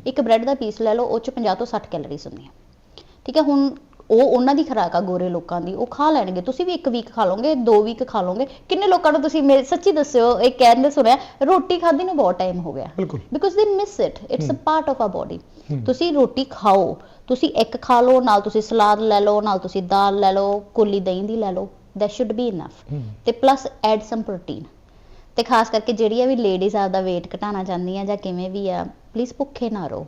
ਇੱਕ ਬ੍ਰੈਡ ਦਾ ਪੀਸ ਲੈ ਲਓ ਉਹ 'ਚ 50 ਤੋਂ 60 ਕੈਲੋਰੀਜ਼ ਹੁੰਦੀਆਂ। ਠੀਕ ਹੈ ਹੁਣ ਉਹ ਉਹਨਾਂ ਦੀ ਖੁਰਾਕ ਆ ਗੋਰੇ ਲੋਕਾਂ ਦੀ ਉਹ ਖਾ ਲੈਣਗੇ। ਤੁਸੀਂ ਵੀ ਇੱਕ ਵੀਕ ਖਾ ਲਓਗੇ ਦੋ ਵੀਕ ਖਾ ਲਓਗੇ। ਕਿੰਨੇ ਲੋਕਾਂ ਨੂੰ ਤੁਸੀਂ ਮੇਰੇ ਸੱਚੀ ਦੱਸਿਓ ਇਹ ਕਹਿੰਦੇ ਸੁਣਿਆ ਰੋਟੀ ਖਾਦੀ ਨੂੰ ਬਹੁਤ ਟਾਈਮ ਹੋ ਗਿਆ। Because they miss it it's a part of a body. ਤੁਸੀਂ ਰੋਟੀ ਖਾਓ। ਤੁਸੀਂ ਇੱਕ ਖਾ ਲਓ ਨਾਲ ਤੁਸੀਂ ਸਲਾਦ ਲੈ ਲਓ ਨਾਲ ਤੁਸੀਂ ਦਾਲ ਲੈ ਲਓ ਕੋਲੀ ਦਹੀਂ ਦੀ ਲੈ ਲਓ। That should be enough. ਤੇ ਪਲੱਸ ਐਡ ਸਮ ਪ੍ਰੋਟੀਨ ਤੇ ਖਾਸ ਕਰਕੇ ਜਿਹੜੀਆਂ ਵੀ ਲੇਡੀਜ਼ ਆਪਦਾ weight ਘਟਾਉਣਾ ਚਾਹੁੰਦੀਆਂ ਜਾਂ ਕਿਵੇਂ ਵੀ ਆ ਪਲੀਜ਼ ਭੁੱਖੇ ਨਾ ਰਹੋ।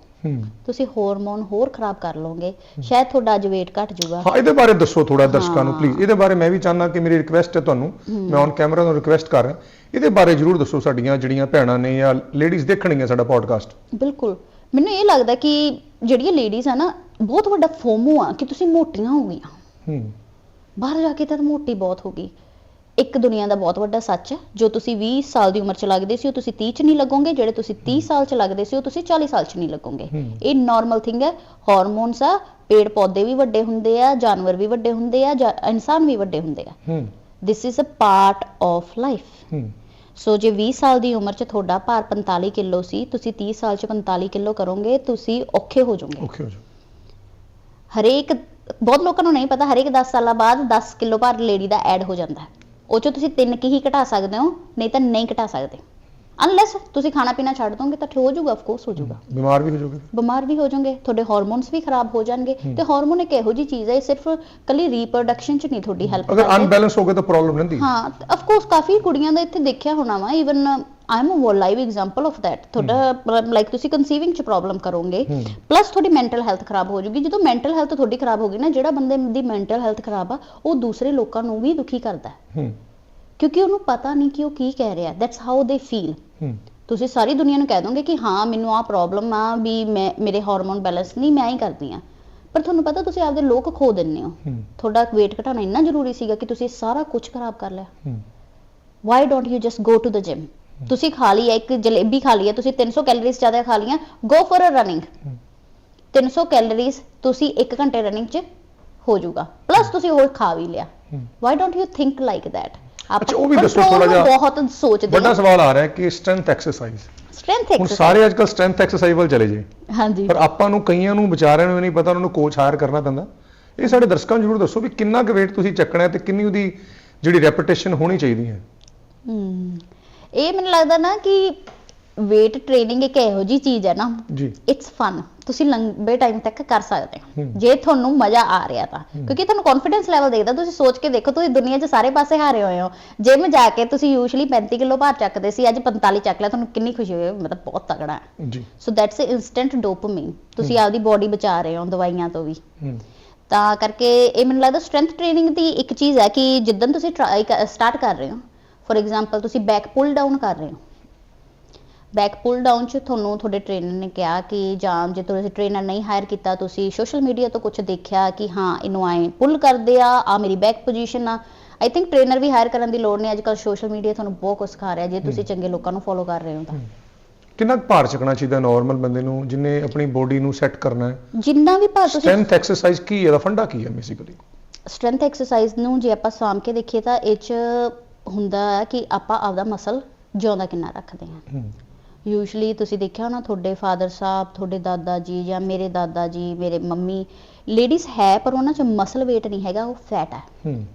ਤੁਸੀਂ ਹਾਰਮੋਨ ਹੋਰ ਖਰਾਬ ਕਰ ਲਓਗੇ ਸ਼ਾਇਦ ਤੁਹਾਡਾ ਅੱਜ weight ਘਟ ਜਾਊਗਾ। ਹਾਂ ਇਹਦੇ ਬਾਰੇ ਦੱਸੋ ਥੋੜਾ ਦਰਸ਼ਕਾਂ ਨੂੰ। ਪਲੀਜ਼ ਇਹਦੇ ਬਾਰੇ ਮੈਂ ਵੀ ਚਾਹਨਾ ਕਿ ਮੇਰੀ ਰਿਕੁਐਸਟ ਹੈ ਤੁਹਾਨੂੰ। ਮੈਂ ਔਨ ਕੈਮਰਾ ਨੂੰ ਰਿਕੁਐਸਟ ਕਰ ਰਿਹਾ। ਇਹਦੇ ਬਾਰੇ ਜਰੂਰ ਦੱਸੋ ਸਾਡੀਆਂ ਜਿਹੜੀਆਂ ਭੈਣਾਂ ਨੇ ਜਾਂ ਲੇਡੀਜ਼ ਦੇਖਣਗੀਆਂ ਸਾਡਾ ਪੋਡਕਾਸਟ ਬਿਲਕੁਲ। ਮੈਨੂੰ ਇਹ ਲੱਗਦਾ ਕਿ ਜਿਹੜੀਆਂ ਲੇਡੀਜ਼ ਆ ਨਾ ਬਹੁਤ ਵੱਡਾ ਫੋਮੋ ਆ ਕਿ ਤੁਸੀਂ ਮੋਟੀਆਂ ਹੋ ਗਈਆਂ। ਹੂੰ। ਬਾਹਰ ਜਾ ਕੇ ਤਾਂ ਮੋਟੀ ਬਹੁਤ ਹੋ ਗਈ। ਇੱਕ ਦੁਨੀਆ ਦਾ ਬਹੁਤ ਵੱਡਾ ਸੱਚ ਹੈ। ਜੋ ਤੁਸੀਂ 20 ਸਾਲ ਦੀ ਉਮਰ 'ਚ ਲੱਗਦੇ ਸੀ ਉਹ ਤੁਸੀਂ 30 'ਚ ਨਹੀਂ ਲੱਗੋਗੇ। ਜਿਹੜੇ ਤੁਸੀਂ 30 ਸਾਲ 'ਚ ਲੱਗਦੇ ਸੀ ਉਹ ਤੁਸੀਂ 40 ਸਾਲ 'ਚ ਨਹੀਂ ਲੱਗੋਗੇ। ਇਹ ਨਾਰਮਲ ਥਿੰਗ ਹੈ। ਹਾਰਮੋਨਸ ਆ ਪੇੜ ਪੌਦੇ ਵੀ ਵੱਡੇ ਹੁੰਦੇ ਆ ਜਾਨਵਰ ਵੀ ਵੱਡੇ ਹੁੰਦੇ ਆ ਇਨਸਾਨ ਵੀ ਵੱਡੇ ਹੁੰਦੇ ਆ। This is a part of life so ਜੇ 20 ਸਾਲ ਦੀ ਉਮਰ 'ਚ ਤੁਹਾਡਾ ਭਾਰ 45 ਕਿਲੋ ਸੀ ਤੁਸੀਂ 30 ਸਾਲ 'ਚ 45 ਕਿਲੋ ਕਰੋਗੇ ਤੁਸੀਂ ਔਖੇ ਹੋ ਜਾਓਗੇ। ਓਕੇ ਹੋ ਜਾ ਹਰੇਕ ਬਹੁਤ ਲੋਕਾਂ ਨੂੰ ਨਹੀਂ ਪਤਾ ਹਰੇਕ 10 ਸਾਲਾਂ ਬਾਅਦ 10 ਕਿਲੋ ਭਾਰ ਲੇਡੀ ਦਾ ਐਡ ਹੋ ਜਾਂਦਾ ਹੈ। ਉਹ ਚੋਂ ਤੁਸੀਂ ਤਿੰਨ ਕੀ ਹੀ ਘਟਾ ਸਕਦੇ ਹੋ ਨਹੀਂ ਤਾਂ ਨਹੀਂ ਘਟਾ ਸਕਦੇ। ਅਨਲੈਸ ਤੁਸੀਂ ਖਾਣਾ ਪੀਣਾ ਛੱਡ ਦੋਗੇ ਤਾਂ ਹੋ ਜਾਊਗਾ ਆਫ ਕੋਰਸ ਹੋ ਜਾਊਗਾ। ਬਿਮਾਰ ਵੀ ਹੋ ਜਾਓਗੇ ਬਿਮਾਰ ਵੀ ਹੋ ਜਾਓਗੇ ਤੁਹਾਡੇ ਹਾਰਮੋਨਸ ਵੀ ਖਰਾਬ ਹੋ ਜਾਣਗੇ ਤੇ ਹਾਰਮੋਨ ਇੱਕ ਇਹੋ ਜੀ ਚੀਜ਼ ਹੈ ਇਹ ਸਿਰਫ ਕੱਲੀ ਰੀਪਰੋਡਕਸ਼ਨ 'ਚ ਨਹੀਂ ਤੁਹਾਡੀ ਹੈਲਪ ਅਗਰ ਅਨਬੈਲੈਂਸ ਹੋ ਗਏ ਤਾਂ ਪ੍ਰੋਬਲਮ ਰਹਿੰਦੀ। ਹਾਂ। ਆਫ ਕੋਰਸ ਕਾਫੀ ਕੁੜੀਆਂ ਦਾ ਇੱਥੇ ਦੇਖਿਆ ਹੋਣਾ ਵਾ even I am a live example of that ਤੁਹਾਡਾ ਲਾਈਕ ਤੁਸੀਂ ਕਨਸੀਵਿੰਗ ਚ ਪ੍ਰੋਬਲਮ ਕਰੋਗੇ। ਪਲੱਸ ਤੁਹਾਡੀ ਮੈਂਟਲ ਹੈਲਥ ਖਰਾਬ ਹੋ ਜਾਊਗੀ ਜਦੋਂ ਮੈਂਟਲ ਹੈਲਥ ਤੁਹਾਡੀ ਖਰਾਬ ਹੋ ਗਈ ਨਾ ਜਿਹੜਾ ਬੰਦੇ ਦੀ ਮੈਂਟਲ ਹੈਲਥ ਖਰਾਬ ਆ ਉਹ ਦੂਸਰੇ ਲੋਕਾਂ ਨੂੰ ਵੀ ਦੁਖੀ ਕਰਦਾ ਹੈ। ਕਿਉਂਕਿ ਉਹਨੂੰ ਪਤਾ ਨਹੀਂ ਕਿ ਉਹ ਕੀ ਕਹਿ ਰਿਹਾ ਦੈਟਸ ਹਾਊ ਦੇ ਫੀਲ ਤੁਸੀਂ ਸਾਰੀ ਦੁਨੀਆ ਨੂੰ ਕਹਿ ਦੋਗੇ ਕਿ ਹਾਂ ਮੈਨੂੰ ਆ ਪ੍ਰੋਬਲਮ ਆ ਵੀ ਮੈਂ ਮੇਰੇ ਹਾਰਮੋਨ ਬੈਲੈਂਸ ਨਹੀਂ ਮੈਂ ਹੀ ਕਰਦੀ ਆ ਪਰ ਤੁਹਾਨੂੰ ਪਤਾ ਤੁਸੀਂ ਆਪਦੇ ਲੋਕ ਖੋ ਦਿੰਦੇ ਹੋ। ਤੁਹਾਡਾ weight ਘਟਾਉਣਾ ਇੰਨਾ ਜ਼ਰੂਰੀ ਸੀਗਾ ਕਿ ਤੁਸੀਂ ਸਾਰਾ ਕੁਝ ਖਰਾਬ ਕਰ ਲਿਆ। Why don't you just go to the gym ਤੁਸੀਂ ਖਾ ਲਈ ਹੈ ਇੱਕ ਜਲੇਬੀ ਖਾ ਲਈ ਹੈ ਤੁਸੀਂ 300 ਕੈਲੋਰੀਜ਼ ਜ਼ਿਆਦਾ ਖਾ ਲਈਆਂ ਗੋ ਫॉर ਅ ਰਨਿੰਗ ਹੂੰ। 300 ਕੈਲੋਰੀਜ਼ ਤੁਸੀਂ 1 ਘੰਟੇ ਰਨਿੰਗ 'ਚ ਹੋ ਜਾਊਗਾ। ਪਲੱਸ ਤੁਸੀਂ ਹੋਰ ਖਾ ਵੀ ਲਿਆ। Why don't you think like that ਅੱਛਾ, ਉਹ ਵੀ ਦੱਸੋ ਥੋੜ੍ਹਾ ਜਿਹਾ। ਬਹੁਤ ਸੋਚਦੇ ਵੱਡਾ ਹਾਂ। ਸਵਾਲ ਆ ਰਿਹਾ ਕਿ ਸਟਰੈਂਥ ਐਕਸਰਸਾਈਜ਼ ਸਟਰੈਂਥ ਹੁਣ ਸਾਰੇ ਅੱਜਕੱਲ ਸਟਰੈਂਥ ਐਕਸਰਸਾਈਜ਼ ਵੱਲ ਚਲੇ ਜੇ। ਹਾਂਜੀ। ਪਰ ਆਪਾਂ ਨੂੰ ਕਈਆਂ ਨੂੰ ਵਿਚਾਰਿਆਂ ਨੂੰ ਨਹੀਂ ਪਤਾ ਉਹਨਾਂ ਨੂੰ ਕੋਚ ਹਾਇਰ ਕਰਨਾ ਪੈਂਦਾ। ਇਹ ਸਾਡੇ ਦਰਸ਼ਕਾਂ ਨੂੰ ਜ਼ਰੂਰ ਦੱਸੋ ਵੀ ਕਿੰਨਾ ਕੁ weight ਤੁਸੀਂ ਚੱਕਣਾ ਹੈ ਤੇ ਕਿੰਨੀ ਉਹਦੀ ਜਿਹੜੀ ਰੈਪੀਟੇਸ਼ਨ ਹੋਣੀ ਚਾਹੀਦੀ ਹੈ। ਹਮ, ਇਹ ਮੈਨੂੰ ਲੱਗਦਾ ਨਾ ਕਿ weight training ਇੱਕ ਇਹੋ ਜੀ ਚੀਜ਼ ਹੈ ਨਾ ਜੀ। ਇਟਸ ਫਨ ਤੁਸੀਂ ਲੰਬੇ ਟਾਈਮ ਤੱਕ ਕਰ ਸਕਦੇ ਹੋ। ਜੇ ਤੁਹਾਨੂੰ ਮਜ਼ਾ ਆ ਰਿਹਾ ਤਾਂ। ਕਿਉਂਕਿ ਤੁਹਾਨੂੰ ਕੌਨਫੀਡੈਂਸ ਲੈਵਲ ਦੇਖਦਾ ਤੁਸੀਂ ਸੋਚ ਕੇ ਦੇਖੋ ਤੁਸੀਂ ਦੁਨੀਆ 'ਚ ਸਾਰੇ ਪਾਸੇ ਹਾਰੇ ਹੋਏ ਹੋ। ਜਿਮ ਜਾ ਕੇ ਤੁਸੀਂ ਯੂਜੂਲੀ 35 ਕਿਲੋ ਭਾਰ ਚੱਕਦੇ ਸੀ ਅੱਜ 45 ਚੱਕ ਲਿਆ ਤੁਹਾਨੂੰ ਕਿੰਨੀ ਖੁਸ਼ੀ ਹੋਈ ਮਤਲਬ ਬਹੁਤ ਤਗੜਾ ਹੈ। ਜੀ। ਸੋ ਦੈਟਸ ਇਨਸਟੈਂਟ ਡੋਪਾਮਾਈਨ ਤੁਸੀਂ ਆਪਦੀ ਬੋਡੀ ਬਚਾ ਰਹੇ ਹੋ ਦਵਾਈਆਂ ਤੋਂ ਵੀ। ਤਾਂ ਕਰਕੇ ਇਹ ਮੈਨੂੰ ਲੱਗਦਾ ਸਟਰੈਂਥ ਟ੍ਰੇਨਿੰਗ ਦੀ ਇੱਕ ਚੀਜ਼ ਹੈ ਕਿ ਜਿੱਦਨ ਤੁਸੀਂ ਸਟਾਰਟ ਕਰ ਰਹੇ ਹੋ ਫੋਰ ਐਗਜ਼ਾਮਪਲ ਤੁਸੀਂ ਬੈਕ ਪੁੱਲ ਡਾਊਨ ਕਰ ਰਹੇ ਹੋ। ਬੈਕ ਪੁੱਲ ਡਾਊਨ ਚ ਤੁਹਾਨੂੰ ਤੁਹਾਡੇ ਟ੍ਰੇਨਰ ਨੇ ਕਿਹਾ ਕਿ ਜਾਂ ਜੇ ਤੁਸੀਂ ਟ੍ਰੇਨਰ ਨਹੀਂ ਹਾਇਰ ਕੀਤਾ ਤੁਸੀਂ ਸੋਸ਼ਲ ਮੀਡੀਆ ਤੋਂ ਕੁਝ ਦੇਖਿਆ ਕਿ ਹਾਂ ਇਹਨੂੰ ਆਏ ਪੁੱਲ ਕਰਦੇ ਆ ਆ ਮੇਰੀ ਬੈਕ ਪੋਜੀਸ਼ਨ ਆ। ਆਈ ਥਿੰਕ ਟ੍ਰੇਨਰ ਵੀ ਹਾਇਰ ਕਰਨ ਦੀ ਲੋੜ ਨਹੀਂ ਅੱਜਕੱਲ ਸੋਸ਼ਲ ਮੀਡੀਆ ਤੁਹਾਨੂੰ ਬਹੁਤ ਕੁਝ ਸਿਖਾ ਰਿਹਾ ਜੇ ਤੁਸੀਂ ਚੰਗੇ ਲੋਕਾਂ ਨੂੰ ਫੋਲੋ ਕਰ ਰਹੇ ਹੋ ਤਾਂ। ਕਿੰਨਾ ਭਾਰ ਚੱਕਣਾ ਚਾਹੀਦਾ ਨਾਰਮਲ ਬੰਦੇ ਨੂੰ ਜਿਨੇ ਆਪਣੀ ਬੋਡੀ ਨੂੰ ਸੈੱਟ ਕਰਨਾ ਹੈ? ਜਿੰਨਾ ਵੀ ਭਾਰ ਤੁਸੀਂ ਸਟਰੈਂਥ ਐਕਸਰਸਾਈਜ਼ ਕੀ ਹੈ ਇਹਦਾ ਫੰਡਾ ਕੀ ਹੈ ਬੇਸਿਕਲੀ ਸਟਰੈਂਥ ਐਕਸਰਸਾਈਜ਼ ਨੂੰ ਜੇ ਆਪਾਂ ਸਾਂਭ ਕੇ ਦੇਖੀਏ ਤਾਂ ਇਹ ਚ ਹੁੰਦਾ ਹੈ ਕਿ ਆਪਾਂ ਆਪਦਾ ਮਸਲ ਜਿਉਂਦਾ ਕਿੰਨਾ ਰੱਖਦੇ ਹਾਂ। ਹੂੰ। ਯੂਜੂਲੀ ਤੁਸੀਂ ਦੇਖਿਆ ਹੋਣਾ ਤੁਹਾਡੇ ਫਾਦਰ ਸਾਹਿਬ ਤੁਹਾਡੇ ਦਾਦਾ ਜੀ ਜਾਂ ਮੇਰੇ ਦਾਦਾ ਜੀ ਮੇਰੇ ਮੰਮੀ ਲੇਡੀਜ਼ ਹੈ ਪਰ ਉਹਨਾਂ 'ਚ ਮਸਲ weight ਨਹੀਂ ਹੈਗਾ ਉਹ ਫੈਟ ਹੈ। ਹੂੰ।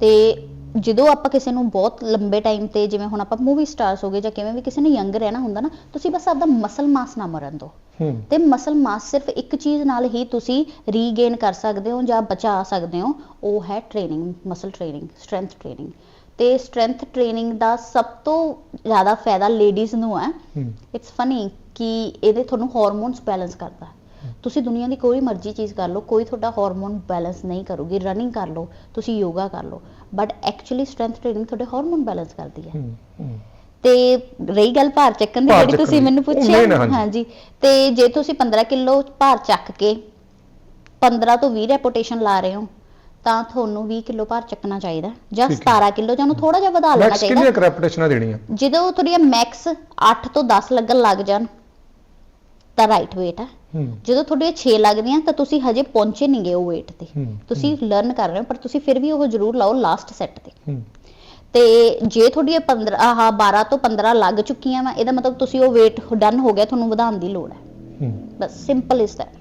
ਤੇ ਜਦੋਂ ਆਪਾਂ ਕਿਸੇ ਨੂੰ ਬਹੁਤ ਲੰਬੇ ਟਾਈਮ ਤੇ ਜਿਵੇਂ ਹੁਣ ਆਪਾਂ ਮੂਵੀ ਸਟਾਰਸ ਹੋ ਗਏ ਜਾਂ ਕਿਵੇਂ ਵੀ ਕਿਸੇ ਨੇ ਯੰਗ ਰਹਿਣਾ ਹੁੰਦਾ ਨਾ ਤੁਸੀਂ ਬਸ ਆਪਦਾ ਮਸਲ ਮਾਸ ਨਾ ਮਰਨ ਦਿਓ। ਤੇ ਮਸਲ ਮਾਸ ਸਿਰਫ ਇੱਕ ਚੀਜ਼ ਨਾਲ ਹੀ ਤੁਸੀਂ ਰੀਗੇਨ ਕਰ ਸਕਦੇ ਹੋ ਜਾਂ ਬਚਾ ਸਕਦੇ ਹੋ ਉਹ ਹੈ training muscle training strength training ਤੇ ਸਟਰੈਂਥ ਟ੍ਰੇਨਿੰਗ ਦਾ ਸਭ ਤੋਂ ਜ਼ਿਆਦਾ ਫਾਇਦਾ ਲੇਡੀਜ਼ ਨੂੰ ਹੈ। ਇਟਸ ਫਨੀ ਕਿ ਇਹਦੇ ਤੁਹਾਨੂੰ ਹਾਰਮੋਨਸ ਬੈਲੈਂਸ ਕਰਦਾ। ਤੁਸੀਂ ਦੁਨੀਆ ਦੀ ਕੋਈ ਮਰਜ਼ੀ ਚੀਜ਼ ਕਰ ਲਓ ਕੋਈ ਤੁਹਾਡਾ ਹਾਰਮੋਨ ਬੈਲੈਂਸ ਨਹੀਂ ਕਰੂਗੀ ਰਨਿੰਗ ਕਰ ਲਓ ਤੁਸੀਂ ਯੋਗਾ ਕਰ ਲਓ। ਬਟ ਐਕਚੁਅਲੀ ਸਟਰੈਂਥ ਟ੍ਰੇਨਿੰਗ ਤੁਹਾਡੇ ਹਾਰਮੋਨ ਬੈਲੈਂਸ ਕਰਦੀ ਹੈ। ਤੇ ਰਹੀ ਗੱਲ ਭਾਰ ਚੱਕਣ ਦੀ ਜਿਹੜੀ ਤੁਸੀਂ। ਮੈਨੂੰ ਪੁੱਛਿਆ? ਹਾਂਜੀ। ਤੇ ਜੇ ਤੁਸੀਂ 15 ਕਿਲੋ ਭਾਰ ਚੱਕ ਕੇ 15 ਤੋਂ 20 ਰੈਪੋਟੇਸ਼ਨ ਲਾ ਰਹੇ ਹੋ ਤਾਂ ਤੁਹਾਨੂੰ 20 ਕਿਲੋ ਭਾਰ ਚੱਕਣਾ ਚਾਹੀਦਾ। ਜਾਂ ਠੀਕ ਹੈ। 17 ਕਿਲੋ ਜਾਂ ਉਹਨੂੰ ਥੋੜਾ ਜਿਹਾ ਵਧਾ ਲੈਣਾ ਮੈਕਸ ਚਾਹੀਦਾ। ਕਿੰਨੀਆਂ ਕਰੈਪਟੇਸ਼ਨਾਂ ਦੇਣੀਆਂ? ਜਦੋਂ ਤੁਹਾਡੀਆਂ ਮੈਕਸ 8 ਤੋਂ 10 ਲੱਗਣ ਲੱਗ ਜਾਣ ਤਾਂ ਰਾਈਟ weight ਹੂੰ ਜਦੋਂ ਤੁਹਾਡੀਆਂ 6 ਲੱਗਦੀਆਂ ਤਾਂ ਤੁਸੀਂ ਹਜੇ ਪਹੁੰਚੇ ਨਹੀਂਗੇ ਉਹ weight ਤੇ। ਤੁਸੀਂ ਲਰਨ ਕਰ ਰਹੇ ਹੋ ਪਰ ਤੁਸੀਂ ਫਿਰ ਵੀ ਉਹ ਜ਼ਰੂਰ ਲਾਓ ਲਾਸਟ ਸੈੱਟ ਤੇ। ਤੇ ਜੇ ਤੁਹਾਡੀਆਂ 15 ਆਹ 12 ਤੋਂ 15 ਲੱਗ ਚੁੱਕੀਆਂ ਵਾ ਇਹਦਾ ਮਤਲਬ ਤੁਸੀਂ ਉਹ weight ਡਨ ਹੋ ਗਿਆ ਤੁਹਾਨੂੰ ਵਧਾਉਣ ਦੀ ਲੋੜ ਹੈ। ਬਸ ਸਿੰਪਲ ਇਸ ਦੈਟ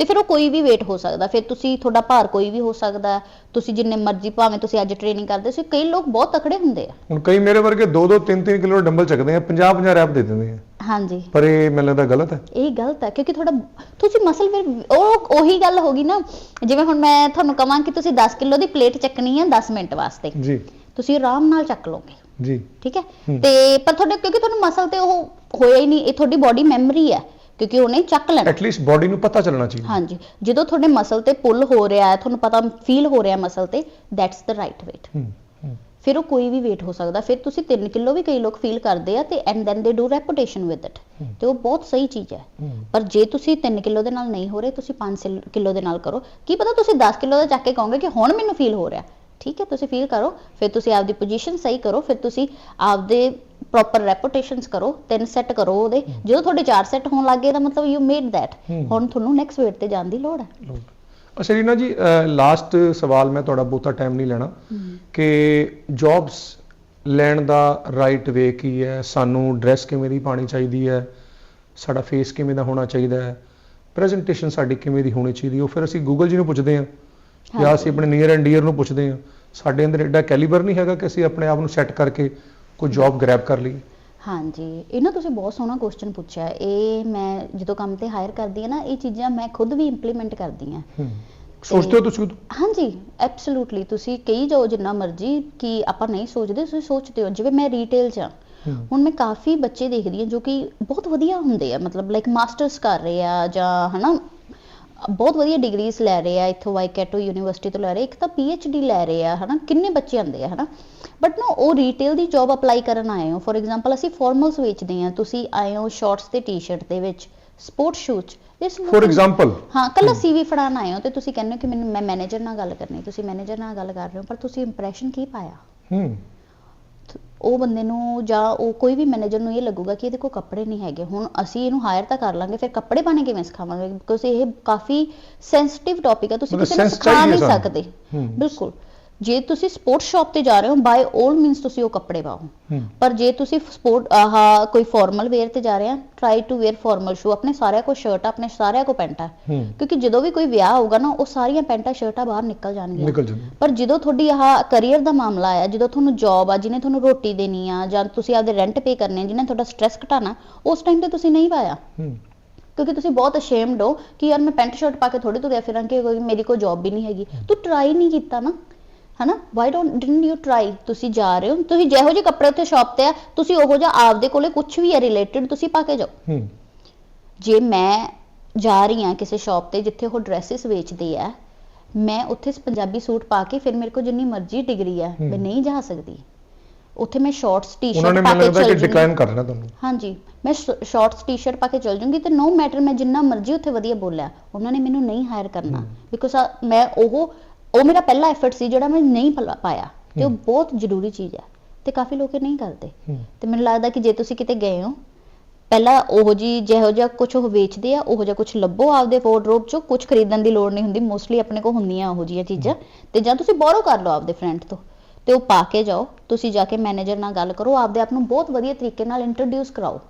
ਤੇ ਫਿਰ ਉਹ ਕੋਈ ਵੀ weight ਹੋ ਸਕਦਾ ਫਿਰ ਤੁਸੀਂ ਤੁਹਾਡਾ ਭਾਰ ਕੋਈ ਵੀ ਹੋ ਸਕਦਾ। ਤੁਸੀਂ ਜਿੰਨੇ ਮਰਜ਼ੀ ਭਾਵੇਂ ਤੁਸੀਂ ਅੱਜ ਟ੍ਰੇਨਿੰਗ ਕਰਦੇ ਸੀ ਕਈ ਲੋਕ ਬਹੁਤ ਤਕੜੇ ਹੁੰਦੇ ਆ। ਹੁਣ ਕਈ ਮੇਰੇ ਵਰਗੇ 2-2 3-3 ਕਿਲੋ ਡੰਬਲ ਚੱਕਦੇ ਆ 50-50 ਰੈਪ ਦੇ ਦਿੰਦੇ ਆ। ਹਾਂਜੀ। ਪਰ ਇਹ ਮੈਨੂੰ ਲੱਗਦਾ ਗਲਤ ਹੈ। ਇਹ ਗਲਤ ਹੈ ਕਿਉਂਕਿ ਤੁਹਾਡਾ ਤੁਸੀਂ ਮਸਲ ਫਿਰ ਉਹ ਉਹੀ ਗੱਲ ਹੋ ਗਈ ਨਾ ਜਿਵੇਂ ਹੁਣ ਮੈਂ ਤੁਹਾਨੂੰ ਕਹਾਂ ਕਿ ਤੁਸੀਂ 10 ਕਿਲੋ ਦੀ ਪਲੇਟ ਚੱਕਣੀ ਹੈ 10 ਮਿੰਟ ਵਾਸਤੇ। ਜੀ। ਤੁਸੀਂ ਆਰਾਮ ਨਾਲ ਚੱਕ ਲਓਗੇ। ਜੀ। ਠੀਕ ਹੂੰ। ਤੇ ਪਰ ਤੁਹਾਡੇ ਕਿਉਂਕਿ ਤੁਹਾਨੂੰ ਮਸਲ ਤੇ ਉਹ ਹੋਇਆ ਹੀ ਨਹੀਂ ਇਹ ਤੁਹਾਡੀ ਬਾਡੀ ਮੈਮਰੀ ਹੈ। ਕਿਉਂਕਿ ਉਹਨੇ ਚੱਕ ਲੈਣਾ। ਐਟਲੀਸਟ ਬਾਡੀ ਨੂੰ ਪਤਾ ਚੱਲਣਾ ਚਾਹੀਦਾ। ਹਾਂਜੀ। ਜਦੋਂ ਤੁਹਾਡੇ ਮਸਲ ਤੇ ਪੁੱਲ ਹੋ ਰਿਹਾ ਹੈ ਤੁਹਾਨੂੰ ਪਤਾ ਫੀਲ ਹੋ ਰਿਹਾ ਮਸਲ ਤੇ ਦੈਟਸ ਦ ਰਾਈਟ weight ਫਿਰ ਉਹ ਕੋਈ ਵੀ weight ਹੋ ਸਕਦਾ। ਫਿਰ ਤੁਸੀਂ 3 ਕਿਲੋ ਵੀ ਕਈ ਲੋਕ ਫੀਲ ਕਰਦੇ ਆ ਤੇ and then they do reputation with it. ਤੇ ਉਹ ਬਹੁਤ ਸਹੀ ਚੀਜ਼ ਹੈ। ਹੂੰ। ਪਰ ਜੇ ਤੁਸੀਂ 3 ਕਿਲੋ ਦੇ ਨਾਲ ਨਹੀਂ ਹੋ ਰਹੇ ਤੁਸੀਂ 5 ਕਿਲੋ ਦੇ ਨਾਲ ਕਰੋ। ਕੀ ਪਤਾ ਤੁਸੀਂ 10 ਕਿਲੋ ਦਾ ਚੱਕ ਕੇ ਕਹੋਗੇ ਕਿ ਹੁਣ ਮੈਨੂੰ ਫੀਲ ਹੋ ਰਿਹਾ। ਠੀਕ ਹੈ ਤੁਸੀਂ ਫੀਲ ਕਰੋ ਫਿਰ ਤੁਸੀਂ ਆਪਦੀ ਪੋਜੀਸ਼ਨ ਸਹੀ ਕਰੋ ਫਿਰ ਤੁਸੀਂ ਆਪਦੇ ਪ੍ਰੋਪਰ ਰੈਪੂਟੇਸ਼ਨਸ ਕਰੋ ਤਿੰਨ ਸੈੱਟ ਕਰੋ ਉਹਦੇ। ਜਦੋਂ ਤੁਹਾਡੇ 4 ਸੈੱਟ ਹੋਣ ਲੱਗੇ ਤਾਂ ਮਤਲਬ ਯੂ ਮੇਡ ਹੂੰ। ਹੁਣ ਤੁਹਾਨੂੰ ਨੈਕਸਟ weight ਤੇ ਜਾਣ ਦੀ ਲੋੜ ਹੈ। ਅੱਛਾ ਰੀਨਾ ਜੀ ਲਾਸਟ ਸਵਾਲ ਮੈਂ ਤੁਹਾਡਾ ਬਹੁਤਾ ਟਾਈਮ ਨਹੀਂ ਲੈਣਾ। ਕਿ ਜੌਬਸ ਲੈਣ ਦਾ ਰਾਈਟ ਵੇ ਕੀ ਹੈ? ਸਾਨੂੰ ਡਰੈਸ ਕਿਵੇਂ ਦੀ ਪਾਣੀ ਚਾਹੀਦੀ ਹੈ? ਸਾਡਾ ਫੇਸ ਕਿਵੇਂ ਦਾ ਹੋਣਾ ਚਾਹੀਦਾ ਹੈ? ਪ੍ਰੈਜੈਂਟੇਸ਼ਨ ਸਾਡੀ ਕਿਵੇਂ ਦੀ ਹੋਣੀ ਚਾਹੀਦੀ ਉਹ ਫਿਰ ਅਸੀਂ ਗੂਗਲ ਜੀ ਨੂੰ ਪੁੱਛਦੇ ਹਾਂ। ਜਾਂ। ਅਸੀਂ ਆਪਣੇ ਨੀਅਰ ਐਂਡ ਡੀਅਰ ਨੂੰ ਪੁੱਛਦੇ ਹਾਂ ਸਾਡੇ ਅੰਦਰ ਐਡਾ ਕੈਲੀਬਰ ਨਹੀਂ ਹੈਗਾ ਕਿ ਅਸੀਂ ਆਪਣੇ ਆਪ ਨੂੰ ਸੈੱਟ ਕਰਕੇ ਕੋਈ ਜੌਬ ਗ੍ਰੈਬ ਕਰ ਲਈਏ। ਹਾਂਜੀ ਇਹ ਨਾ ਤੁਸੀਂ ਬਹੁਤ ਸੋਹਣਾ ਕੁਐਸਚਨ ਪੁੱਛਿਆ। ਇਹ ਮੈਂ ਜਦੋਂ ਕੰਮ ਤੇ ਹਾਇਰ ਕਰਦੀ ਹਾਂ ਨਾ ਇਹ ਚੀਜ਼ਾਂ ਮੈਂ ਖੁਦ ਵੀ ਇੰਪਲੀਮੈਂਟ ਕਰਦੀ ਹਾਂ। ਸੋਚਦੇ ਹੋ ਤੁਸੀਂ ਹਾਂਜੀ ਐਬਸੋਲੂਟਲੀ ਤੁਸੀਂ ਕਹੀ ਜਾਓ ਜਿੰਨਾ ਮਰਜ਼ੀ ਕਿ ਆਪਾਂ ਨਹੀਂ ਸੋਚਦੇ ਤੁਸੀਂ ਸੋਚਦੇ ਹੋ। ਜਿਵੇਂ ਮੈਂ ਰੀਟੇਲ 'ਚ ਹੁਣ ਮੈਂ ਕਾਫੀ ਬੱਚੇ ਦੇਖਦੀ ਹਾਂ ਜੋ ਕਿ ਬਹੁਤ ਵਧੀਆ ਹੁੰਦੇ ਆ ਮਤਲਬ ਲਾਈਕ ਮਾਸਟਰਸ ਕਰ ਰਹੇ ਆ ਜਾਂ ਹਨਾ ਬਹੁਤ ਵਧੀਆ ਡਿਗਰੀਜ਼ ਲੈ ਰਹੇ ਆ ਇੱਥੋਂ ਵਾਈਕੈਟੋ ਯੂਨੀਵਰਸਿਟੀ ਤੋਂ ਲੈ ਰਹੇ ਇੱਕ ਤਾਂ ਡੀ ਲੈ ਰਹੇ ਆ ਹਨਾ? ਕਿੰਨੇ ਬੱਚੇ ਆਉਂਦੇ ਆ ਹਨਾ? ਬਟ ਨਾ ਉਹ ਰੀਟੇਲ ਦੀ ਜੌਬ ਅਪਲਾਈ ਕਰਨ ਆਏ ਹੋ। ਫੋਰ ਐਗਜ਼ਾਮਪਲ ਅਸੀਂ ਫਾਰਮਲਸ ਵੇਚਦੇ ਆ ਤੁਸੀਂ ਆਏ ਹੋ ਸ਼ਾਰਟਸ ਤੇ ਟੀ-ਸ਼ਰਟ ਦੇ ਵਿੱਚ ਸਪੋਰਟ ਸ਼ੂਜ਼ ਇਸ ਫੋਰ ਐਗਜ਼ਾਮਪਲ ਹਾਂ ਕੱਲਾ ਸੀਵੀ ਫੜਾਉਣ ਆਏ ਹੋ ਤੇ ਤੁਸੀਂ ਕਹਿੰਦੇ ਹੋ ਕਿ ਮੈਨੂੰ ਮੈਂ ਮੈਨੇਜਰ ਨਾਲ ਗੱਲ ਕਰਨੀ ਤੁਸੀਂ ਮੈਨੇਜਰ ਨਾਲ ਗੱਲ ਕਰ ਰਹੇ ਹੋ ਪਰ ਤੁਸੀਂ ਇੰਪ੍ਰੈਸ਼ਨ ਕੀ ਪਾਇਆ? ਹੂੰ ਉਹ ਬੰਦੇ ਨੂੰ ਜਾਂ ਉਹ ਕੋਈ ਵੀ ਮੈਨੇਜਰ ਨੂੰ ਇਹ ਲੱਗੂਗਾ ਕਿ ਇਹਦੇ ਕੋਲ ਕੱਪੜੇ ਨਹੀਂ ਹੈਗੇ ਹੁਣ ਅਸੀਂ ਇਹਨੂੰ ਹਾਇਰ ਤਾਂ ਕਰ ਲਾਂਗੇ ਫਿਰ ਕੱਪੜੇ ਪਾਣੇ ਕਿਵੇਂ ਸਿਖਾਵਾਂਗੇ ਬਿਕੋਜ਼ ਇਹ ਕਾਫੀ ਸੈਂਸਿਟਿਵ ਟੌਪਿਕ ਹੈ ਤੁਸੀਂ ਕਿਸੇ ਨੂੰ ਸਿਖਾ ਨਹੀਂ। ਸਕਦੇ। ਬਿਲਕੁਲ ਜੇ ਤੁਸੀਂ ਸਪੋਰਟਸ ਸ਼ਾਪ ਤੇ ਜਾ ਰਹੇ ਹੋ ਬਾਈ 올 ਮੀਨਸ ਤੁਸੀਂ ਉਹ ਕੱਪੜੇ ਪਾਓ। ਪਰ ਜੇ ਤੁਸੀਂ ਸਪੋਰਟ ਆਹ ਕੋਈ ਫਾਰਮਲ ਵੇਅਰ ਤੇ ਜਾ ਰਹੇ ਆ try to wear formal shoe ਆਪਣੇ ਸਾਰਿਆਂ ਕੋ ਸ਼ਰਟ ਆਪਣੇ ਸਾਰਿਆਂ ਕੋ ਪੈਂਟਾਂ ਕਿਉਂਕਿ ਜਦੋਂ ਵੀ ਕੋਈ ਵਿਆਹ ਹੋਊਗਾ ਨਾ ਉਹ ਸਾਰੀਆਂ ਪੈਂਟਾਂ ਸ਼ਰਟਾਂ ਬਾਹਰ ਨਿਕਲ ਜਾਣਗੀਆਂ। ਪਰ ਜਦੋਂ ਤੁਹਾਡੀ ਆਹ ਕੈਰੀਅਰ ਦਾ ਮਾਮਲਾ ਆਇਆ ਜਦੋਂ ਤੁਹਾਨੂੰ ਜੌਬ ਆ ਜਿਹਨੇ ਤੁਹਾਨੂੰ ਰੋਟੀ ਦੇਣੀ ਆ ਜਾਂ ਤੁਸੀਂ ਆਪਦੇ ਰੈਂਟ ਪੇ ਕਰਨੇ ਜਿਹਨੇ ਤੁਹਾਡਾ ਸਟ੍ਰੈਸ ਘਟਾਣਾ ਉਸ ਟਾਈਮ ਤੇ ਤੁਸੀਂ ਨਹੀਂ ਪਾਇਆ। ਕਿਉਂਕਿ ਤੁਸੀਂ ਬਹੁਤ ਅਸ਼ੇਮਡ ਹੋ ਕਿ ਯਾਰ ਮੈਂ ਪੈਂਟ ਸ਼ਰਟ ਪਾ ਕੇ ਥੋੜੀ ਤੁਰਿਆ ਫਿਰਾਂ ਕਿ ਕੋਈ ਮੇਰੀ ਕੋਈ ਜੌਬ ਵੀ ਨਹੀਂ ਹੈਗੀ। ਤੂੰ ਟਰਾਈ ਨਹੀਂ ਕੀਤਾ ਨਾ। ਹਨਾ? Why don't didn't you try ਤੁਸੀਂ ਜਾ ਰਹੇ ਹੋ। ਤੁਸੀਂ ਜਿਹੋ ਜਿਹੇ ਕੱਪੜੇ ਉੱਥੇ ਸ਼ਾਪ ਤੇ ਆ ਤੁਸੀਂ ਉਹੋ ਜਿਹਾ ਆਪਦੇ ਕੋਲੇ ਕੁਝ ਵੀ ਹੈ ਰਿਲੇਟਡ ਤੁਸੀਂ ਪਾ ਕੇ ਜਾਓ। ਜੇ ਮੈਂ ਜਾ ਰਹੀ ਹਾਂ ਕਿਸੇ ਸ਼ਾਪ ਤੇ ਜਿੱਥੇ ਉਹ ਡਰੈਸਸ ਵੇਚਦੇ ਆ ਮੈਂ ਉੱਥੇ ਪੰਜਾਬੀ ਸੂਟ ਪਾ ਕੇ ਫਿਰ ਮੇਰੇ ਕੋਲ ਜਿੰਨੀ ਮਰਜ਼ੀ ਡਿਗਰੀ ਆ ਮੈਂ। ਨਹੀਂ ਜਾ ਸਕਦੀ। ਉੱਥੇ ਮੈਂ ਸ਼ਾਰਟਸ ਟੀ-ਸ਼ਰਟ ਪਾ ਕੇ ਚੱਲ ਜੂੰਗੀ। ਡਿਕਲਾਈਨ ਕਰ ਤੁਹਾਨੂੰ। ਹਾਂਜੀ ਮੈਂ ਸ਼ਾਰਟਸ ਟੀ-ਸ਼ਰਟ ਪਾ ਕੇ ਚੱਲ ਜੂੰਗੀ ਤੇ ਨੋ ਮੈਟਰ ਮੈਂ ਜਿੰਨਾ ਮਰਜ਼ੀ ਉੱਥੇ ਵਧੀਆ ਬੋਲਿਆ ਉਹਨਾਂ ਨੇ ਮੈਨੂੰ ਨਹੀਂ ਹਾਇਰ ਕਰਨਾ। ਬਿਕੋਜ਼ ਮੈਂ ਉਹ ਉਹ ਮੇਰਾ ਪਹਿਲਾ ਐਫਰਟ ਸੀ ਜਿਹੜਾ ਮੈਂ ਨਹੀਂ ਪਲਾ- ਪਾਇਆ ਤੇ ਉਹ। ਬਹੁਤ ਜ਼ਰੂਰੀ ਚੀਜ਼ ਹੈ ਤੇ ਕਾਫੀ ਲੋਕ ਇਹ ਨਹੀਂ ਕਰਦੇ। ਹੂੰ। ਤੇ ਮੈਨੂੰ ਲੱਗਦਾ ਕਿ ਜੇ ਤੁਸੀਂ ਕਿਤੇ ਗਏ ਹੋ ਪਹਿਲਾਂ ਉਹੋ ਜੀ ਜਿਹੋ ਜਿਹਾ ਕੁਝ ਉਹ ਵੇਚਦੇ ਆ ਉਹੋ ਜਿਹਾ ਕੁਝ ਲੱਭੋ ਆਪਦੇ ਵਾਰਡਰੋਬ ਚੋਂ ਕੁਝ ਖਰੀਦਣ ਦੀ ਲੋੜ ਨਹੀਂ ਹੁੰਦੀ ਮੋਸਟਲੀ ਆਪਣੇ ਕੋਲ ਹੁੰਦੀਆਂ ਉਹੋ ਜਿਹੀਆਂ ਚੀਜ਼ਾਂ। ਤੇ ਜਾਂ ਤੁਸੀਂ ਬੋਰੋ ਕਰ ਲਓ ਆਪਦੇ ਫਰੈਂਡ ਤੋਂ ਤੇ ਉਹ ਪਾ ਕੇ ਜਾਓ ਤੁਸੀਂ ਜਾ ਕੇ ਮੈਨੇਜਰ ਨਾਲ ਗੱਲ ਕਰੋ ਆਪਦੇ ਆਪ ਨੂੰ ਬਹੁਤ ਵਧੀਆ ਤਰੀਕੇ ਨਾਲ ਇੰਟਰੋਡਿਊਸ ਕਰਾਓ।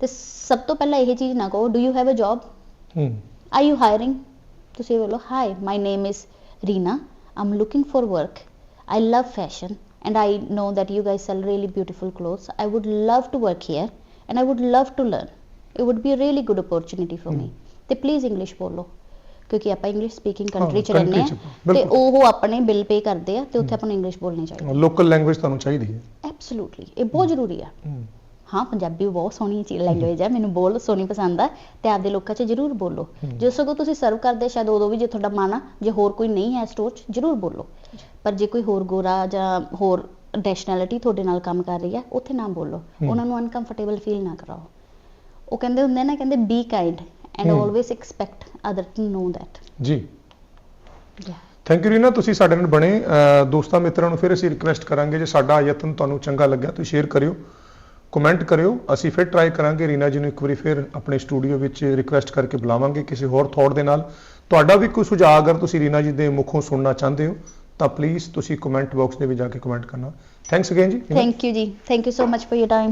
ਤੇ ਸਭ ਤੋਂ ਪਹਿਲਾਂ ਇਹ ਚੀਜ਼ ਨਾ ਕਹੋ do you have a job ਹੂੰ। ਆਰ ਯੂ ਹਾਇਰਿੰਗ ਤੁਸੀਂ ਬੋਲੋ hi my name is Reena I'm looking for work I love fashion and I know that you guys sell really beautiful clothes. I would love to work here and I would love to learn. It would be a really good opportunity for me. ਤੇ please English ਬੋਲੋ ਕਿਉਂਕਿ ਆਪਾਂ English speaking country ਚ country ਰਹਿੰਦੇ ਆ ਚ, ਤੇ ਬਿਲਕੁਲ। ਉਹ ਆਪਣੇ ਬਿੱਲ ਪੇ ਕਰਦੇ ਆ ਤੇ ਉੱਥੇ ਆਪਾਂ ਨੂੰ ਇੰਗਲਿਸ਼ ਬੋਲਣੀ ਚਾਹੀਦੀ ਲੋਕਲ ਲੈਂਗੁਏਜ ਤੁਹਾਨੂੰ ਚਾਹੀਦੀ ਹੈ ਐਬਸੋਲੂਟਲੀ ਇਹ ਬਹੁਤ ਜ਼ਰੂਰੀ ਆ ਹੂੰ ਹਾਂ ਪੰਜਾਬੀ ਬਹੁਤ ਸੋਹਣੀ ਚੀ ਲੈਂਗੁਏਜ ਹੈ ਮੈਨੂੰ ਬੋਲ ਸੋਹਣੀ ਪਸੰਦ ਆ ਤੇ ਆਪਦੇ ਲੋਕਾਂ 'ਚ ਜਰੂਰ ਬੋਲੋ। ਜੇ ਸਗੋਂ ਤੁਸੀਂ ਸਰਵ ਕਰਦੇ ਸ਼ਾਇਦ ਉਦੋਂ ਵੀ ਜੇ ਤੁਹਾਡਾ ਮਨ ਆ ਜੇ ਹੋਰ ਕੋਈ ਨਹੀਂ ਹੈ ਸਟੋਰ 'ਚ ਜਰੂਰ ਬੋਲੋ। ਪਰ ਜੇ ਕੋਈ ਹੋਰ ਗੋਰਾ ਜਾਂ ਹੋਰ ਨੈਸ਼ਨੈਲਿਟੀ ਤੁਹਾਡੇ ਨਾਲ ਕੰਮ ਕਰ ਰਹੀ ਹੈ ਉੱਥੇ ਨਾ ਬੋਲੋ। ਉਹਨਾਂ ਨੂੰ ਅਨਕੰਫਰਟੇਬਲ ਫੀਲ ਨਾ ਕਰਾਓ। ਉਹ ਕਹਿੰਦੇ ਹੁੰਦੇ ਨਾ ਕਹਿੰਦੇ be kind and. Always expect other to know that ਜੀ। ਥੈਂਕ ਯੂ ਰੀਨਾ ਤੁਸੀਂ ਸਾਡੇ ਨਾਲ ਬਣੇ। ਦੋਸਤਾਂ ਮਿੱਤਰਾਂ ਨੂੰ ਫਿਰ ਅਸੀਂ ਰਿਕਵੈਸਟ ਕਰਾਂਗੇ ਜੇ ਸਾਡਾ ਯਤਨ ਤੁਹਾਨੂੰ ਚੰਗਾ ਲੱਗਿਆ ਤੁਸੀਂ ਸ਼ੇਅਰ ਕਰਿਓ। ਕਮੈਂਟ ਕਰਿਓ। ਅਸੀਂ ਫਿਰ ਟਰਾਈ ਕਰਾਂਗੇ। ਰੀਨਾ ਜੀ ਨੂੰ ਇੱਕ ਵਾਰੀ ਫਿਰ ਆਪਣੇ ਸਟੂਡੀਓ ਵਿੱਚ ਰਿਕੁਐਸਟ ਕਰਕੇ ਬੁਲਾਵਾਂਗੇ ਕਿਸੇ ਹੋਰ ਥੌਟ ਦੇ ਨਾਲ। ਤੁਹਾਡਾ ਵੀ ਕੋਈ ਸੁਝਾਅ ਅਗਰ ਤੁਸੀਂ ਰੀਨਾ ਜੀ ਦੇ ਮੁਖੋਂ ਸੁਣਨਾ ਚਾਹੁੰਦੇ ਹੋ, ਤਾਂ ਪਲੀਜ਼ ਤੁਸੀਂ ਕਮੈਂਟ ਬਾਕਸ ਦੇ ਵਿੱਚ ਜਾ ਕੇ ਕਮੈਂਟ ਕਰਨਾ। ਥੈਂਕਸ ਅਗੇਨ ਜੀ। ਥੈਂਕ ਯੂ ਜੀ। Thank you so much for your time